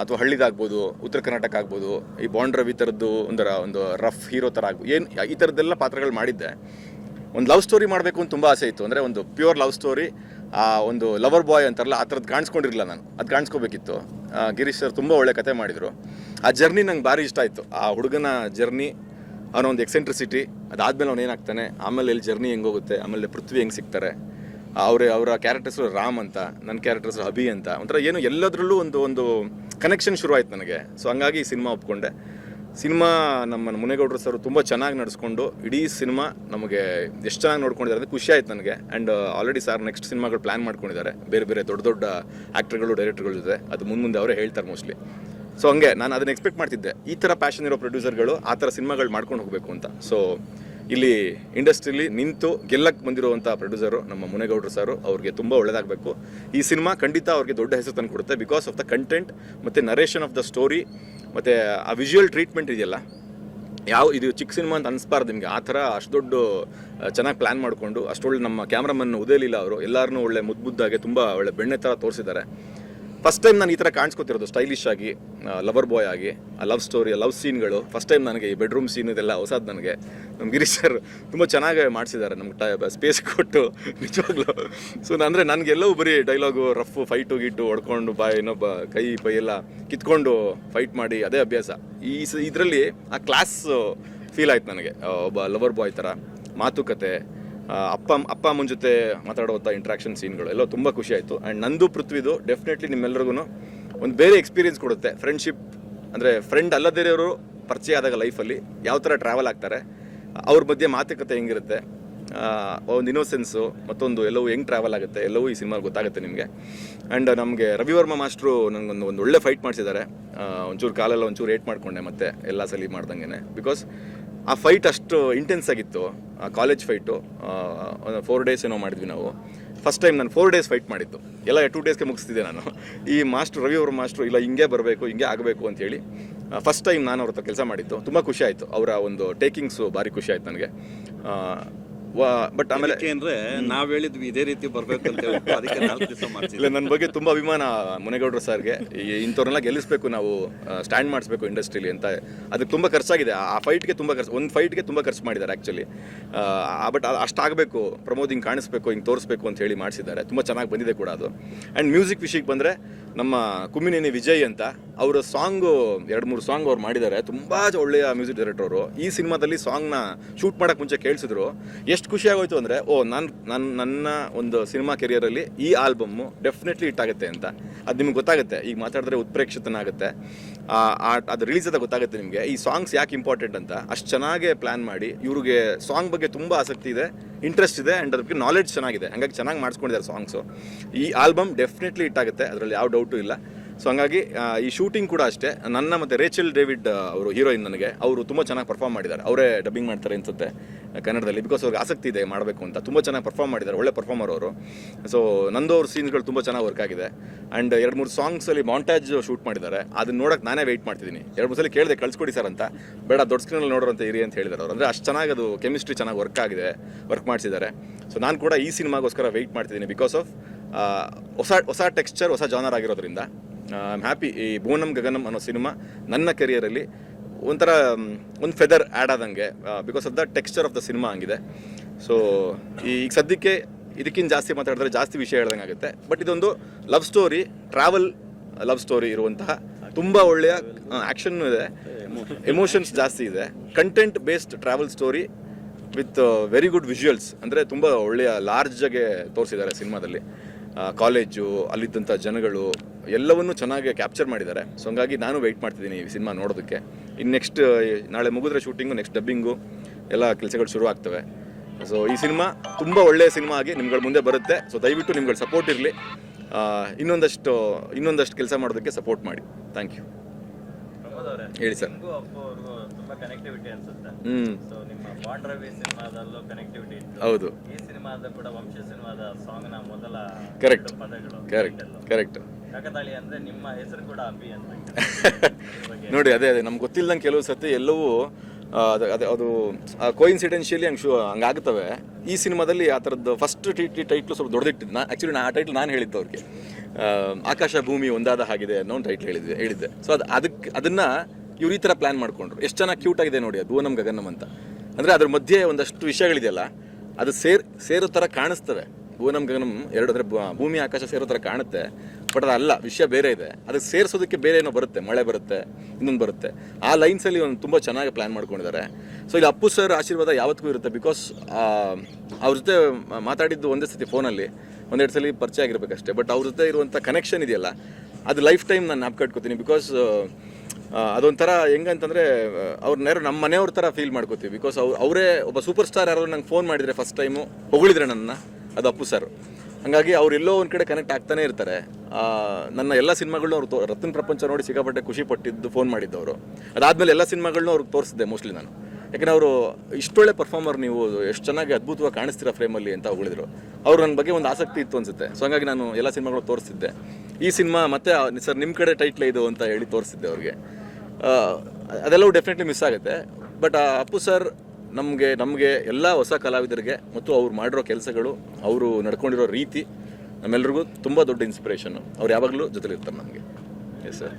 ಅಥವಾ ಹಳ್ಳಿದಾಗ್ಬೋದು, ಉತ್ತರ ಕರ್ನಾಟಕ ಆಗ್ಬೋದು, ಈ ಬಾಂಡ್ ರವಿ ಥರದ್ದು ಒಂದರ ಒಂದು ರಫ್ ಹೀರೋ ಥರ ಆಗ್ಬೋದು ಏನು, ಈ ಥರದ್ದೆಲ್ಲ ಪಾತ್ರಗಳು ಮಾಡಿದ್ದೆ. ಒಂದು ಲವ್ ಸ್ಟೋರಿ ಮಾಡಬೇಕು ಅಂತ ತುಂಬ ಆಸೆ ಇತ್ತು. ಅಂದರೆ ಒಂದು ಪ್ಯೂರ್ ಲವ್ ಸ್ಟೋರಿ ಆ ಒಂದು ಲವರ್ ಬಾಯ್ ಅಂತಾರಲ್ಲ, ಆ ಥರದ್ದು ಕಾಣಿಸ್ಕೊಂಡಿರಲಿಲ್ಲ ನಾನು. ಅದು ಕಾಣಿಸ್ಕೋಬೇಕಿತ್ತು. ಗಿರೀಶ್ ಸರ್ ತುಂಬ ಒಳ್ಳೆ ಕತೆ ಮಾಡಿದರು. ಆ ಜರ್ನಿ ನಂಗೆ ಭಾರಿ ಇಷ್ಟ ಆಯಿತು. ಆ ಹುಡುಗನ ಜರ್ನಿ ಅವನ ಒಂದು ಎಕ್ಸೆಂಟ್ರಿಸಿಟಿ ಅದಾದಮೇಲೆ ಅವನು ಏನಾಗ್ತಾನೆ, ಆಮೇಲೆ ಇಲ್ಲಿ ಜರ್ನಿ ಹೆಂಗೆ ಹೋಗುತ್ತೆ, ಆಮೇಲೆ ಪೃಥ್ವಿ ಹೆಂಗೆ ಸಿಗ್ತಾರೆ, ಅವರೇ, ಅವರ ಕ್ಯಾರೆಕ್ಟರ್ಸ್ ರಾಮ್ ಅಂತ ನನ್ನ ಕ್ಯಾರೆಕ್ಟರ್ಸ್ ಅಭಿ ಅಂತ, ಒಂಥರ ಏನು ಎಲ್ಲದರಲ್ಲೂ ಒಂದು ಒಂದು ಕನೆಕ್ಷನ್ ಶುರುವಾಯಿತು ನನಗೆ. ಸೊ ಹಂಗಾಗಿ ಈ ಸಿನಿಮಾ ಒಪ್ಕೊಂಡೆ. ಸಿನಿಮಾ ನಮ್ಮ ಮುನೇಗೌಡರು ಸರ್ ತುಂಬ ಚೆನ್ನಾಗಿ ನಡೆಸ್ಕೊಂಡು ಇಡೀ ಸಿನಿಮಾ ನಮಗೆ ಎಷ್ಟು ಚೆನ್ನಾಗಿ ನೋಡ್ಕೊಂಡಿದ್ದಾರೆ ಅಂದರೆ ಖುಷಿ ಆಯ್ತು ನನಗೆ. ಆ್ಯಂಡ್ ಆಲ್ರೆಡಿ ಸರ್ ನೆಕ್ಸ್ಟ್ ಸಿನಿಮಾಗಳು ಪ್ಲ್ಯಾನ್ ಮಾಡ್ಕೊಂಡಿದ್ದಾರೆ. ಬೇರೆ ಬೇರೆ ದೊಡ್ಡ ದೊಡ್ಡ ಆ್ಯಕ್ಟರ್ಗಳು ಡೈರೆಕ್ಟರ್ಗಳು ಜೊತೆ. ಅದು ಮುಂದೆ ಅವರೇ ಹೇಳ್ತಾರೆ ಮೋಸ್ಟ್ಲಿ ಸೊ ಹಂಗೆ, ನಾನು ಅದನ್ನ ಎಕ್ಸ್ಪೆಕ್ಟ್ ಮಾಡ್ತಿದ್ದೆ. ಈ ಥರ ಪ್ಯಾಷನ್ ಇರೋ ಪ್ರೊಡ್ಯೂಸರ್ಗಳು ಆ ಥರ ಸಿನಿಮಾಗಳು ಮಾಡ್ಕೊಂಡು ಹೋಗಬೇಕು ಅಂತ. ಸೊ ಇಲ್ಲಿ ಇಂಡಸ್ಟ್ರಿಲಿ ನಿಂತು ಗೆಲ್ಲಕ್ಕೆ ಬಂದಿರುವಂಥ ಪ್ರೊಡ್ಯೂಸರು ನಮ್ಮ ಮುನೇಗೌಡರು ಸಾರು, ಅವ್ರಿಗೆ ತುಂಬ ಒಳ್ಳೇದಾಗಬೇಕು. ಈ ಸಿನಿಮಾ ಖಂಡಿತ ಅವ್ರಿಗೆ ದೊಡ್ಡ ಹೆಸರು ತಂದು ಕೊಡುತ್ತೆ. ಬಿಕಾಸ್ ಆಫ್ ದ ಕಂಟೆಂಟ್ ಮತ್ತು ನರೇಷನ್ ಆಫ್ ದ ಸ್ಟೋರಿ ಮತ್ತು ಆ ವಿಜುವಲ್ ಟ್ರೀಟ್ಮೆಂಟ್ ಇದೆಯಲ್ಲ, ಯಾವ ಇದು ಚಿಕ್ಕ ಸಿನಿಮಾ ಅಂತ ಅನಿಸ್ಬಾರ್ದು ನಿಮಗೆ. ಆ ಥರ ಅಷ್ಟು ದೊಡ್ಡ ಚೆನ್ನಾಗಿ ಪ್ಲ್ಯಾನ್ ಮಾಡಿಕೊಂಡು, ಅಷ್ಟೊಳ್ಳೆ ನಮ್ಮ ಕ್ಯಾಮ್ರಾಮನ್ ಉದಯಲಿಲ್ಲ ಅವರು ಎಲ್ಲರನ್ನೂ ಒಳ್ಳೆ ಮುದ್ದು ಮುದ್ದಾಗೆ ತುಂಬ ಒಳ್ಳೆ ಬೆಣ್ಣೆ ಥರ ತೋರಿಸಿದ್ದಾರೆ. ಫಸ್ಟ್ ಟೈಮ್ ನಾನು ಈ ಥರ ಕಾಣಿಸ್ಕೊತಿರೋದು ಸ್ಟೈಲಿಶ್ ಆಗಿ ಲವರ್ ಬಾಯ್ ಆಗಿ ಲವ್ ಸ್ಟೋರಿ ಲವ್ ಸೀನ್ಗಳು ಫಸ್ಟ್ ಟೈಮ್ ನನಗೆ ಈ ಬೆಡ್ರೂಮ್ ಸೀನ್ ಇದೆಲ್ಲ ಹೊಸದು ನನಗೆ. ನಮ್ಮ ಗಿರೀಶ್ ಸರ್ ತುಂಬ ಚೆನ್ನಾಗಿ ಮಾಡಿಸಿದ್ದಾರೆ ನಮ್ಗೆ ಟೈ ಸ್ಪೇಸ್ ಕೊಟ್ಟು, ನಿಜವಾಗ್ಲೂ. ಸೊ ಅಂದರೆ ನನಗೆಲ್ಲವೂ ಬರೀ ಡೈಲಾಗು ರಫ್ ಫೈಟು ಗಿಟ್ಟು ಹೊಡ್ಕೊಂಡು ಬಾಯ್ ಇನ್ನೊಬ್ಬ ಕೈ, ಪೈ ಎಲ್ಲ ಕಿತ್ಕೊಂಡು ಫೈಟ್ ಮಾಡಿ, ಅದೇ ಅಭ್ಯಾಸ. ಈ ಇದರಲ್ಲಿ ಆ ಕ್ಲಾಸ್ ಫೀಲ್ ಆಯ್ತು ನನಗೆ. ಒಬ್ಬ ಲವರ್ ಬಾಯ್ ಥರ, ಮಾತುಕತೆ ಅಪ್ಪ ಅಪ್ಪ ಅಮ್ಮನ ಜೊತೆ ಮಾತಾಡುವಂಥ ಇಂಟ್ರಾಕ್ಷನ್ ಸೀನ್ಗಳು ಎಲ್ಲ ತುಂಬ ಖುಷಿ ಆಯಿತು. ಆ್ಯಂಡ್ ನಂದು ಪೃಥ್ವಿದು ಡೆಫಿನೆಟ್ಲಿ ನಿಮ್ಮೆಲ್ಲರಿಗೂ ಒಂದು ಬೇರೆ ಎಕ್ಸ್ಪೀರಿಯನ್ಸ್ ಕೊಡುತ್ತೆ. ಫ್ರೆಂಡ್ಶಿಪ್ ಅಂದರೆ ಫ್ರೆಂಡ್ ಅಲ್ಲದಿರೋರು ಪರಿಚಯ ಆದಾಗ ಲೈಫಲ್ಲಿ ಯಾವ ಥರ ಟ್ರಾವೆಲ್ ಆಗ್ತಾರೆ, ಅವ್ರ ಮಧ್ಯೆ ಮಾತುಕತೆ ಹೆಂಗಿರುತ್ತೆ ಒಂದು ಇನ್ನೋಸೆನ್ಸು ಮತ್ತೊಂದು ಎಲ್ಲವೂ ಹೆಂಗೆ ಟ್ರಾವೆಲ್ ಆಗುತ್ತೆ, ಎಲ್ಲವೂ ಈ ಸಿನಿಮಾ ಗೊತ್ತಾಗುತ್ತೆ ನಿಮಗೆ. ಆ್ಯಂಡ್ ನಮಗೆ ರವಿವರ್ಮ ಮಾಸ್ಟ್ರು ನನಗೊಂದು ಒಂದು ಒಳ್ಳೆ ಫೈಟ್ ಮಾಡಿಸಿದ್ದಾರೆ. ಒಂಚೂರು ಕಾಲೆಲ್ಲ ಒಂಚೂರು ಏಟ್ ಮಾಡಿಕೊಂಡೆ ಮತ್ತೆ ಎಲ್ಲ ಸಲಿ ಮಾಡ್ದಂಗೆ ಬಿಕಾಸ್ ಆ ಫೈಟ್ ಅಷ್ಟು ಇಂಟೆನ್ಸ್ ಆಗಿತ್ತು. ಕಾಲೇಜ್ ಫೈಟು ಫೋರ್ ಡೇಸ್ ಏನೋ ಮಾಡಿದ್ವಿ ನಾವು. ಫಸ್ಟ್ ಟೈಮ್ ನಾನು ಫೋರ್ ಡೇಸ್ ಫೈಟ್ ಮಾಡಿದ್ದು. ಎಲ್ಲ ಟೂ ಡೇಸ್ಗೆ ಮುಗಿಸ್ತಿದ್ದೆ ನಾನು. ಈ ಮಾಸ್ಟ್ರು ರವಿ ಅವ್ರ ಮಾಸ್ಟ್ರು ಇಲ್ಲ, ಹಿಂಗೆ ಬರಬೇಕು, ಹಿಂಗೆ ಆಗಬೇಕು ಅಂತೇಳಿ ಫಸ್ಟ್ ಟೈಮ್ ನಾನು ಅವ್ರ ಹತ್ರ ಕೆಲಸ ಮಾಡಿದ್ದು. ತುಂಬ ಖುಷಿ ಆಯಿತು. ಅವರ ಒಂದು ಟೇಕಿಂಗ್ಸು ಭಾರಿ ಖುಷಿ ಆಯಿತು ನನಗೆ. ಬಟ್ ಆಮೇಲೆ ಅಂದ್ರೆ ನಾವ್ ಹೇಳಿದ್ವಿ ಇದೇ ರೀತಿ ಬರ್ಬೇಕು ಅಂತ ಹೇಳ್ಬಿಟ್ಟು ಅದಕ್ಕೆ ನಾಲ್ಕು ದಿವಸ ನನ್ನ ಬಗ್ಗೆ ತುಂಬಾ ಅಭಿಮಾನ ಮುನೇಗೌಡರು ಸರ್ಗೆ. ಈ- ಇಂಥವ್ರನ್ನೆಲ್ಲ ಗೆಲ್ಲಿಸ್ಬೇಕು ನಾವು ಸ್ಟ್ಯಾಂಡ್ ಮಾಡಿಸ್ಬೇಕು ಇಂಡಸ್ಟ್ರಿಲಿ ಅಂತ. ಅದಕ್ಕೆ ತುಂಬಾ ಖರ್ಚಾಗಿದೆ. ಆ ಫೈಟ್ಗೆ ತುಂಬಾ ಖರ್ಚು ಒಂದು ಫೈಟ್ಗೆ ತುಂಬಾ ಖರ್ಚು ಮಾಡಿದ್ದಾರೆ ಆ್ಯಕ್ಚುಲಿ ಬಟ್ ಅಷ್ಟಾಗಬೇಕು ಪ್ರಮೋದ್ ಹಿಂಗೆ ಕಾಣಿಸ್ಬೇಕು ಹಿಂಗೆ ತೋರಿಸ್ಬೇಕು ಅಂತ ಹೇಳಿ ಮಾಡಿಸಿದ್ದಾರೆ. ತುಂಬ ಚೆನ್ನಾಗಿ ಬಂದಿದೆ ಕೂಡ ಅದು. ಆ್ಯಂಡ್ ಮ್ಯೂಸಿಕ್ ವಿಷಯಕ್ಕೆ ಬಂದರೆ ನಮ್ಮ ಕುಮ್ಮಿನೇನಿ ವಿಜಯ್ ಅಂತ ಅವರ ಸಾಂಗು ಎರಡು ಮೂರು ಸಾಂಗ್ ಅವ್ರು ಮಾಡಿದ್ದಾರೆ. ತುಂಬ ಒಳ್ಳೆಯ ಮ್ಯೂಸಿಕ್ ಡೈರೆಕ್ಟರ್ ಅವರು. ಈ ಸಿನಿಮಾದಲ್ಲಿ ಸಾಂಗ್ನ ಶೂಟ್ ಮಾಡೋಕೆ ಮುಂಚೆ ಕೇಳಿಸಿದ್ರು. ಎಷ್ಟು ಖುಷಿಯಾಗೋಯ್ತು ಅಂದರೆ ಓ ನಾನು ನನ್ನ ನನ್ನ ಒಂದು ಸಿನಿಮಾ ಕೆರಿಯರಲ್ಲಿ ಈ ಆಲ್ಬಮ್ಮು ಡೆಫಿನೆಟ್ಲಿ ಹಿಟ್ ಆಗುತ್ತೆ ಅಂತ. ಅದು ನಿಮ್ಗೆ ಗೊತ್ತಾಗುತ್ತೆ. ಈಗ ಮಾತಾಡಿದ್ರೆ ಉತ್ಪ್ರೇಕ್ಷಿತನ ಆಗುತ್ತೆ ಆ, ಆ- ಅದು ರಿಲೀಸ್ ಆದಾಗ ಗೊತ್ತಾಗುತ್ತೆ ನಿಮಗೆ. ಈ ಸಾಂಗ್ಸ್ ಯಾಕೆ ಇಂಪಾರ್ಟೆಂಟ್ ಅಂತ? ಅಷ್ಟು ಚೆನ್ನಾಗೇ ಪ್ಲಾನ್ ಮಾಡಿ, ಇವ್ರಿಗೆ ಸಾಂಗ್ ಬಗ್ಗೆ ತುಂಬ ಆಸಕ್ತಿ ಇದೆ ಇಂಟ್ರೆಸ್ಟ್ ಇದೆ ಆ್ಯಂಡ್ ಅದಕ್ಕೆ ನಾಲೆಡ್ಜ್ ಚೆನ್ನಾಗಿದೆ. ಹಂಗಾಗಿ ಚೆನ್ನಾಗಿ ಮಾಡಿಸ್ಕೊಂಡಿದ್ದಾರೆ ಸಾಂಗ್ಸು ಈ ಆಲ್ಬಮ್ ಡೆಫಿನೆಟ್ಲಿ ಇಟ್ಟಾಗುತ್ತೆ ಅದರಲ್ಲಿ ಯಾವ ಡೌಟು ಇಲ್ಲ. ಸೊ ಹಂಗಾಗಿ ಈ ಶೂಟಿಂಗ್ ಕೂಡ ಅಷ್ಟೇ. ನನ್ನ ಮತ್ತು ರೇಚಲ್ ಡೇವಿಡ್ ಅವರು ಹೀರೋಯಿನ್ ನನಗೆ. ಅವರು ತುಂಬ ಚೆನ್ನಾಗಿ ಪರ್ಫಾರ್ಮ್ ಮಾಡಿದ್ದಾರೆ. ಅವರೇ ಡಬ್ಬಿಂಗ್ ಮಾಡ್ತಾರೆ ಅನ್ಸುತ್ತೆ, ಕನ್ನಡದಲ್ಲಿ ಬಿಕಾಸ್ ಅವ್ರಿಗೆ ಆಸಕ್ತಿ ಇದೆ ಮಾಡಬೇಕು ಅಂತ. ತುಂಬ ಚೆನ್ನಾಗಿ ಪರ್ಫಾರ್ಮ್ ಮಾಡಿದ್ದಾರೆ, ಒಳ್ಳೆ ಪರ್ಫಾರ್ಮರ್ ಅವರು. ಸೊ ನಂದು ಅವ್ರ ಸೀನ್ಗಳು ತುಂಬ ಚೆನ್ನಾಗಿ ವರ್ಕ್ ಆಗಿದೆ. ಆ್ಯಂಡ್ ಎರಡು ಮೂರು ಸಾಂಗ್ಸಲ್ಲಿ ಮಾಂಟ್ಯಾಜ್ ಶೂಟ್ ಮಾಡಿದ್ದಾರೆ. ಅದನ್ನ ನೋಡೋಕೆ ನಾನೇ ವೆಯ್ಟ್ ಮಾಡ್ತಿದ್ದೀನಿ. ಎರಡು ಮೂರು ಸಲ ಕೇಳಿದೆ, ಕಳಿಸ್ಕೊಡಿ ಸರ್ ಅಂತ. ಬೇಡ, ದೊಡ್ಡ ಸ್ಕ್ರೀನಲ್ಲಿ ನೋಡೋರಂತ ಇರಿ ಅಂತ ಹೇಳಿದ್ದಾರೆ ಅವರು. ಅಂದರೆ ಅಷ್ಟು ಚೆನ್ನಾಗಿ ಅದು ಕೆಮಿಸ್ಟ್ರಿ ಚೆನ್ನಾಗಿ ವರ್ಕ್ ಆಗಿದೆ ವರ್ಕ್ ಮಾಡಿಸಿದ್ದಾರೆ. ಸೊ ನಾನು ಕೂಡ ಈ ಸಿನಿಮಾಗೋಸ್ಕರ ವೆಯ್ಟ್ ಮಾಡ್ತಿದ್ದೀನಿ ಬಿಕಾಸ್ ಆಫ್ ಹೊಸ ಹೊಸ ಟೆಕ್ಸ್ಚರ್ ಹೊಸ ಜಾನರ್ ಆಗಿರೋದ್ರಿಂದ. ಐ ಹ್ಯಾಪಿ ಈ ಭೂನಂ ಗಗನಂ ಅನ್ನೋ ಸಿನಿಮಾ ನನ್ನ ಕೆರಿಯರಲ್ಲಿ ಒಂಥರ ಒಂದು ಫೆದರ್ ಆ್ಯಡ್ ಆದಂಗೆ because of the texture of the cinema ಆಗಿದೆ ಸೊ ಈಗ ಸದ್ಯಕ್ಕೆ ಇದಕ್ಕಿಂತ ಜಾಸ್ತಿ ಮಾತಾಡಿದ್ರೆ ಜಾಸ್ತಿ ವಿಷಯ ಹೇಳ್ದಂಗೆ ಆಗುತ್ತೆ. ಬಟ್ ಇದೊಂದು love story travel love story ಇರುವಂತಹ ತುಂಬ ಒಳ್ಳೆಯ ಆ್ಯಕ್ಷನ್ ಇದೆ. ಎಮೋಷನ್ಸ್ ಜಾಸ್ತಿ ಇದೆ. Content based travel story with very good visuals ಅಂದರೆ ತುಂಬ ಒಳ್ಳೆಯ ಲಾರ್ಜಾಗೆ ತೋರಿಸಿದ್ದಾರೆ ಸಿನಿಮಾದಲ್ಲಿ. ಕಾಲೇಜು ಅಲ್ಲಿದ್ದಂಥ ಜನಗಳು ಎಲ್ಲವನ್ನೂ ಚೆನ್ನಾಗಿ ಕ್ಯಾಪ್ಚರ್ ಮಾಡಿದ್ದಾರೆ. ಸೊ ಹಂಗಾಗಿ ನಾನು ವೆಯ್ಟ್ ಮಾಡ್ತಿದ್ದೀನಿ ಈ ಸಿನಿಮಾ ನೋಡೋದಕ್ಕೆ. ಇನ್ನು ನೆಕ್ಸ್ಟ್ ನಾಳೆ ಮುಗಿದ್ರೆ ಶೂಟಿಂಗು ನೆಕ್ಸ್ಟ್ ಡಬ್ಬಿಂಗು ಎಲ್ಲ ಕೆಲಸಗಳು ಶುರು ಆಗ್ತವೆ. ಸೊ ಈ ಸಿನಿಮಾ ತುಂಬ ಒಳ್ಳೆಯ ಸಿನಿಮಾ ಆಗಿ ನಿಮ್ಗಳ ಮುಂದೆ ಬರುತ್ತೆ. ಸೊ ದಯವಿಟ್ಟು ನಿಮ್ಗಳ ಸಪೋರ್ಟ್ ಇರಲಿ. ಇನ್ನೊಂದಷ್ಟು ಇನ್ನೊಂದಷ್ಟು ಕೆಲಸ ಮಾಡೋದಕ್ಕೆ ಸಪೋರ್ಟ್ ಮಾಡಿ. ಥ್ಯಾಂಕ್ ಯು ಹೇಳಿ ಸರ್. ಕನೆಕ್ಟಿವಿಟಿ ಅನ್ಸುತ್ತೆ. ಹ್ಞೂ ಸೊ ನಿಮ್ಮ ಬಾಂಡ್ ರವಿ ಸಿನಿಮಾದಲ್ಲೂ ಕನೆಕ್ಟಿವಿಟಿ ಇತ್ತು. ಹೌದು. ಈ ಸಿನಿಮಾದ ಕೂಡ ವಂಶ ಸಿನಿಮಾದ ಸಾಂಗ್ನ ಮೊದಲ Correct. ಎರಡು ಪದಗಳು ಕರೆಕ್ಟ್. ಕರೆಕ್ಟ್ ಕಾಕತಾಳಿ ಅಂದ್ರೆ ನಿಮ್ಮ ಹೆಸರು ಕೂಡ ಅಭಿ ಅಂತ. ನೋಡಿ ಅದೇ ಅದೇ. ನಮ್ಗೆ ಗೊತ್ತಿಲ್ಲದಂಗೆ ಕೆಲವು ಸತಿ ಎಲ್ಲವೂ ಅದೇ ಅದು ಅದು ಅದು ಕೋಇನ್ಸಿಡೆನ್ಷಿಯಲಿ ಹಂಗೆ ಶೂ ಹಂಗಾಗ್ತವೆ ಈ ಸಿನಿಮಾದಲ್ಲಿ ಆ ಥರದ್ದು ಫಸ್ಟ್ ಟಿ ಟಿ ಟೈಟ್ಲು ಸ್ವಲ್ಪ ದೊಡ್ಡದಿಟ್ಟಿದ್ದು ನಾ ಆ್ಯಕ್ಚುಲಿ ನಾ ಆ ಟೈಟ್ಲ್ ನಾನು ಹೇಳಿದ್ದು ಅವ್ರಿಗೆ. ಆ, ಆಕಾಶ ಭೂಮಿ ಒಂದಾದ ಹಾಗಿದೆ ಅನ್ನೋ ಒಂದು ಟೈಟ್ಲ್ ಹೇಳಿದ್ದೆ ಹೇಳಿದ್ದೆ. ಸೊ ಅದು ಅದಕ್ಕೆ ಅದನ್ನು ಇವ್ರು ಈ ಥರ ಪ್ಲ್ಯಾನ್ ಮಾಡ್ಕೊಂಡ್ರು. ಎಷ್ಟು ಚೆನ್ನಾಗಿ ಕ್ಯೂಟ್ ಆಗಿದೆ ನೋಡಿ ಅದು ನಮ್ ಗಗನಂ ಅಂತ. ಅಂದರೆ ಅದ್ರ ಮಧ್ಯೆ ಒಂದಷ್ಟು ವಿಷಯಗಳಿದೆಯಲ್ಲ, ಅದು ಸೇರ್, ಸೇರೋ ಥರ ಕಾಣಿಸ್ತವೆ. ಭೂನಮ್ ಗಗನಂ ಎರಡು, ಅಂದರೆ ಭೂಮಿ ಆಕಾಶ ಸೇರೋ ಥರ ಕಾಣುತ್ತೆ. ಬಟ್ ಅದಲ್ಲ, ವಿಷಯ ಬೇರೆ ಇದೆ. ಅದಕ್ಕೆ ಸೇರಿಸೋದಕ್ಕೆ ಬೇರೆ ಏನೋ ಬರುತ್ತೆ. ಮಳೆ ಬರುತ್ತೆ, ಇನ್ನೊಂದು ಬರುತ್ತೆ. ಆ ಲೈನ್ಸಲ್ಲಿ ಒಂದು ತುಂಬ ಚೆನ್ನಾಗಿ ಪ್ಲ್ಯಾನ್ ಮಾಡ್ಕೊಂಡಿದ್ದಾರೆ. ಸೊ ಇಲ್ಲಿ ಅಪ್ಪು ಸರ್ ಆಶೀರ್ವಾದ ಯಾವತ್ತಿಗೂ ಇರುತ್ತೆ? ಬಿಕಾಸ್ ಅವ್ರ ಜೊತೆ ಮಾತಾಡಿದ್ದು ಒಂದೇ ಸತಿ ಫೋನಲ್ಲಿ ಒಂದೆರಡು ಸಲ ಪರಿಚಯ ಆಗಿರ್ಬೇಕಷ್ಟೇ. ಬಟ್ ಅವ್ರ ಜೊತೆ ಇರುವಂಥ ಕನೆಕ್ಷನ್ ಇದೆಯಲ್ಲ, ಅದು ಲೈಫ್ ಟೈಮ್ ನಾನು ಜ್ಞಾಪಕ ಬಿಕಾಸ್ ಅದೊಂಥರ ಹೆಂಗಂತಂದರೆ ಅವ್ರ ನೇರ ನಮ್ಮ ಮನೆಯವ್ರ ಥರ ಫೀಲ್ ಮಾಡ್ಕೋತೀವಿ. ಬಿಕಾಸ್ ಅವ್ರು, ಅವರೇ ಒಬ್ಬ ಸೂಪರ್ ಸ್ಟಾರ್ ಯಾರಾದ್ರು ನಂಗೆ ಫೋನ್ ಮಾಡಿದರೆ ಫಸ್ಟ್ ಟೈಮು ಹೊಗಳಿದ್ರೆ ನನ್ನ, ಅದು ಅಪ್ಪು ಸರ್ ಹಾಗಾಗಿ ಎಲ್ಲೋ ಒಂದು ಕಡೆ ಕನೆಕ್ಟ್ ಆಗ್ತಾನೆ ಇರ್ತಾರೆ. ನನ್ನ ಎಲ್ಲ ಸಿನಿಮಾಗಳನ್ನ ಅವ್ರು ರತ್ನ ಪ್ರಪಂಚ ನೋಡಿ ಸಿಕ್ಕಾಪಟ್ಟೆ ಖುಷಿ ಪಟ್ಟಿದ್ದು ಫೋನ್ ಮಾಡಿದ್ದವರು. ಅದಾದಮೇಲೆ ಎಲ್ಲ ಸಿನಿಮಾಗಳನ್ನ ಅವ್ರಿಗೆ ತೋರಿಸಿದ್ದೆ ಮೋಸ್ಟ್ಲಿ ನಾನು. ಯಾಕಂದ್ರೆ ಅವರು ಇಷ್ಟೊಳ್ಳೆ ಪರ್ಫಾರ್ಮರ್ ನೀವು, ಎಷ್ಟು ಚೆನ್ನಾಗಿ ಅದ್ಭುತವಾಗಿ ಕಾಣಿಸ್ತೀರಾ ಫ್ರೇಮಲ್ಲಿ ಅಂತ ಹೊಗಳಿದ್ರು. ಅವ್ರು ನನ್ನ ಬಗ್ಗೆ ಒಂದು ಆಸಕ್ತಿ ಇತ್ತು ಅನ್ಸುತ್ತೆ. ಸೊ ಹಂಗಾಗಿ ನಾನು ಎಲ್ಲ ಸಿನಿಮಾಗಳು ತೋರಿಸ್ತಿದ್ದೆ ಈ ಸಿನಿಮಾ ಮತ್ತೆ ಸರ್ ನಿಮ್ಮ ಕಡೆ ಟೈಟ್ಲ್ ಇದು ಅಂತ ಹೇಳಿ ತೋರಿಸಿದ್ದೆ ಅವ್ರಿಗೆ. ಅದೆಲ್ಲವೂ ಡೆಫಿನೆಟ್ಲಿ ಮಿಸ್ ಆಗುತ್ತೆ. ಬಟ್ ಆ ಅಪ್ಪು ಸರ್ ನಮಗೆ ನಮಗೆ ಎಲ್ಲ ಹೊಸ ಕಲಾವಿದರಿಗೆ ಮತ್ತು ಅವ್ರು ಮಾಡಿರೋ ಕೆಲಸಗಳು, ಅವರು ನಡ್ಕೊಂಡಿರೋ ರೀತಿ ನಮ್ಮೆಲ್ರಿಗೂ ತುಂಬ ದೊಡ್ಡ ಇನ್ಸ್ಪಿರೇಷನ್ನು ಅವ್ರು ಯಾವಾಗಲೂ ಜೊತೆಲಿರ್ತಾರೆ ನಮಗೆ. ಎಸ್ ಸರ್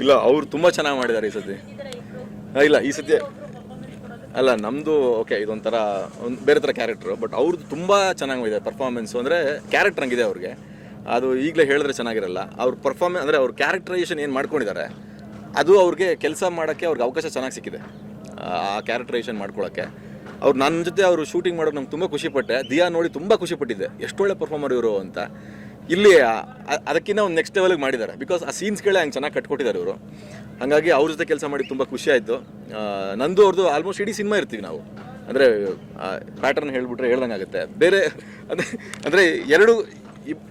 ಇಲ್ಲ, ಅವ್ರು ತುಂಬ ಚೆನ್ನಾಗಿ ಮಾಡಿದ್ದಾರೆ ಈ ಸತಿ. ಇಲ್ಲ, ಈ ಸತಿ ಅಲ್ಲ ನಮ್ಮದು ಓಕೆ ಇದೊಂಥರ, ಒಂದು ಬೇರೆ ಥರ ಕ್ಯಾರೆಕ್ಟ್ರು ಬಟ್ ಅವ್ರದ್ದು ತುಂಬ ಚೆನ್ನಾಗಿದೆ ಪರ್ಫಾರ್ಮೆನ್ಸು ಅಂದರೆ ಕ್ಯಾರೆಕ್ಟರ್ ಹಂಗಿದೆ ಅವ್ರಿಗೆ. ಅದು ಈಗಲೇ ಹೇಳಿದ್ರೆ ಚೆನ್ನಾಗಿರಲ್ಲ. ಅವ್ರ ಪರ್ಫಾರ್ಮೆನ್ಸ್ ಅಂದರೆ ಅವ್ರ ಕ್ಯಾರೆಕ್ಟರೈಸೇಷನ್ ಏನು ಮಾಡ್ಕೊಂಡಿದ್ದಾರೆ, ಅದು ಅವ್ರಿಗೆ ಕೆಲಸ ಮಾಡೋಕ್ಕೆ ಅವ್ರಿಗೆ ಅವಕಾಶ ಚೆನ್ನಾಗಿ ಸಿಕ್ಕಿದೆ. ಆ ಕ್ಯಾರೆಕ್ಟರೈಸೇಷನ್ ಮಾಡ್ಕೊಳ್ಳೋಕ್ಕೆ ಅವ್ರು ನನ್ನ ಜೊತೆ ಅವರು ಶೂಟಿಂಗ್ ಮಾಡೋದು ನಂಗೆ ತುಂಬ ಖುಷಿಪಟ್ಟೆ ದಿಯಾ ನೋಡಿ ತುಂಬ ಖುಷಿಪಟ್ಟಿದ್ದೆ ಎಷ್ಟೊಳ್ಳೆ ಪರ್ಫಾರ್ಮರ್ ಇವರು ಅಂತ. ಇಲ್ಲಿ ಅದಕ್ಕಿಂತ ಒಂದು ನೆಕ್ಸ್ಟ್ ಲೆವೆಲ್ಗೆ ಮಾಡಿದ್ದಾರೆ. ಬಿಕಾಸ್ ಆ ಸೀನ್ಸ್ಗಳೇ ಹಂಗೆ ಚೆನ್ನಾಗಿ ಕಟ್ಕೊಟ್ಟಿದ್ದಾರೆ ಇವರು. ಹಾಗಾಗಿ ಅವ್ರ ಜೊತೆ ಕೆಲಸ ಮಾಡಿ ತುಂಬ ಖುಷಿ ಆಯಿತು. ನಂದು ಅವ್ರದ್ದು ಆಲ್ಮೋಸ್ಟ್ ಇಡೀ ಸಿನಿಮಾ ಇರ್ತೀವಿ ನಾವು. ಅಂದರೆ ಪ್ಯಾಟರ್ನ್ ಹೇಳಿಬಿಟ್ರೆ ಹೇಳ್ದಂಗೆ ಆಗುತ್ತೆ. ಬೇರೆ, ಅಂದರೆ ಅಂದರೆ ಎರಡು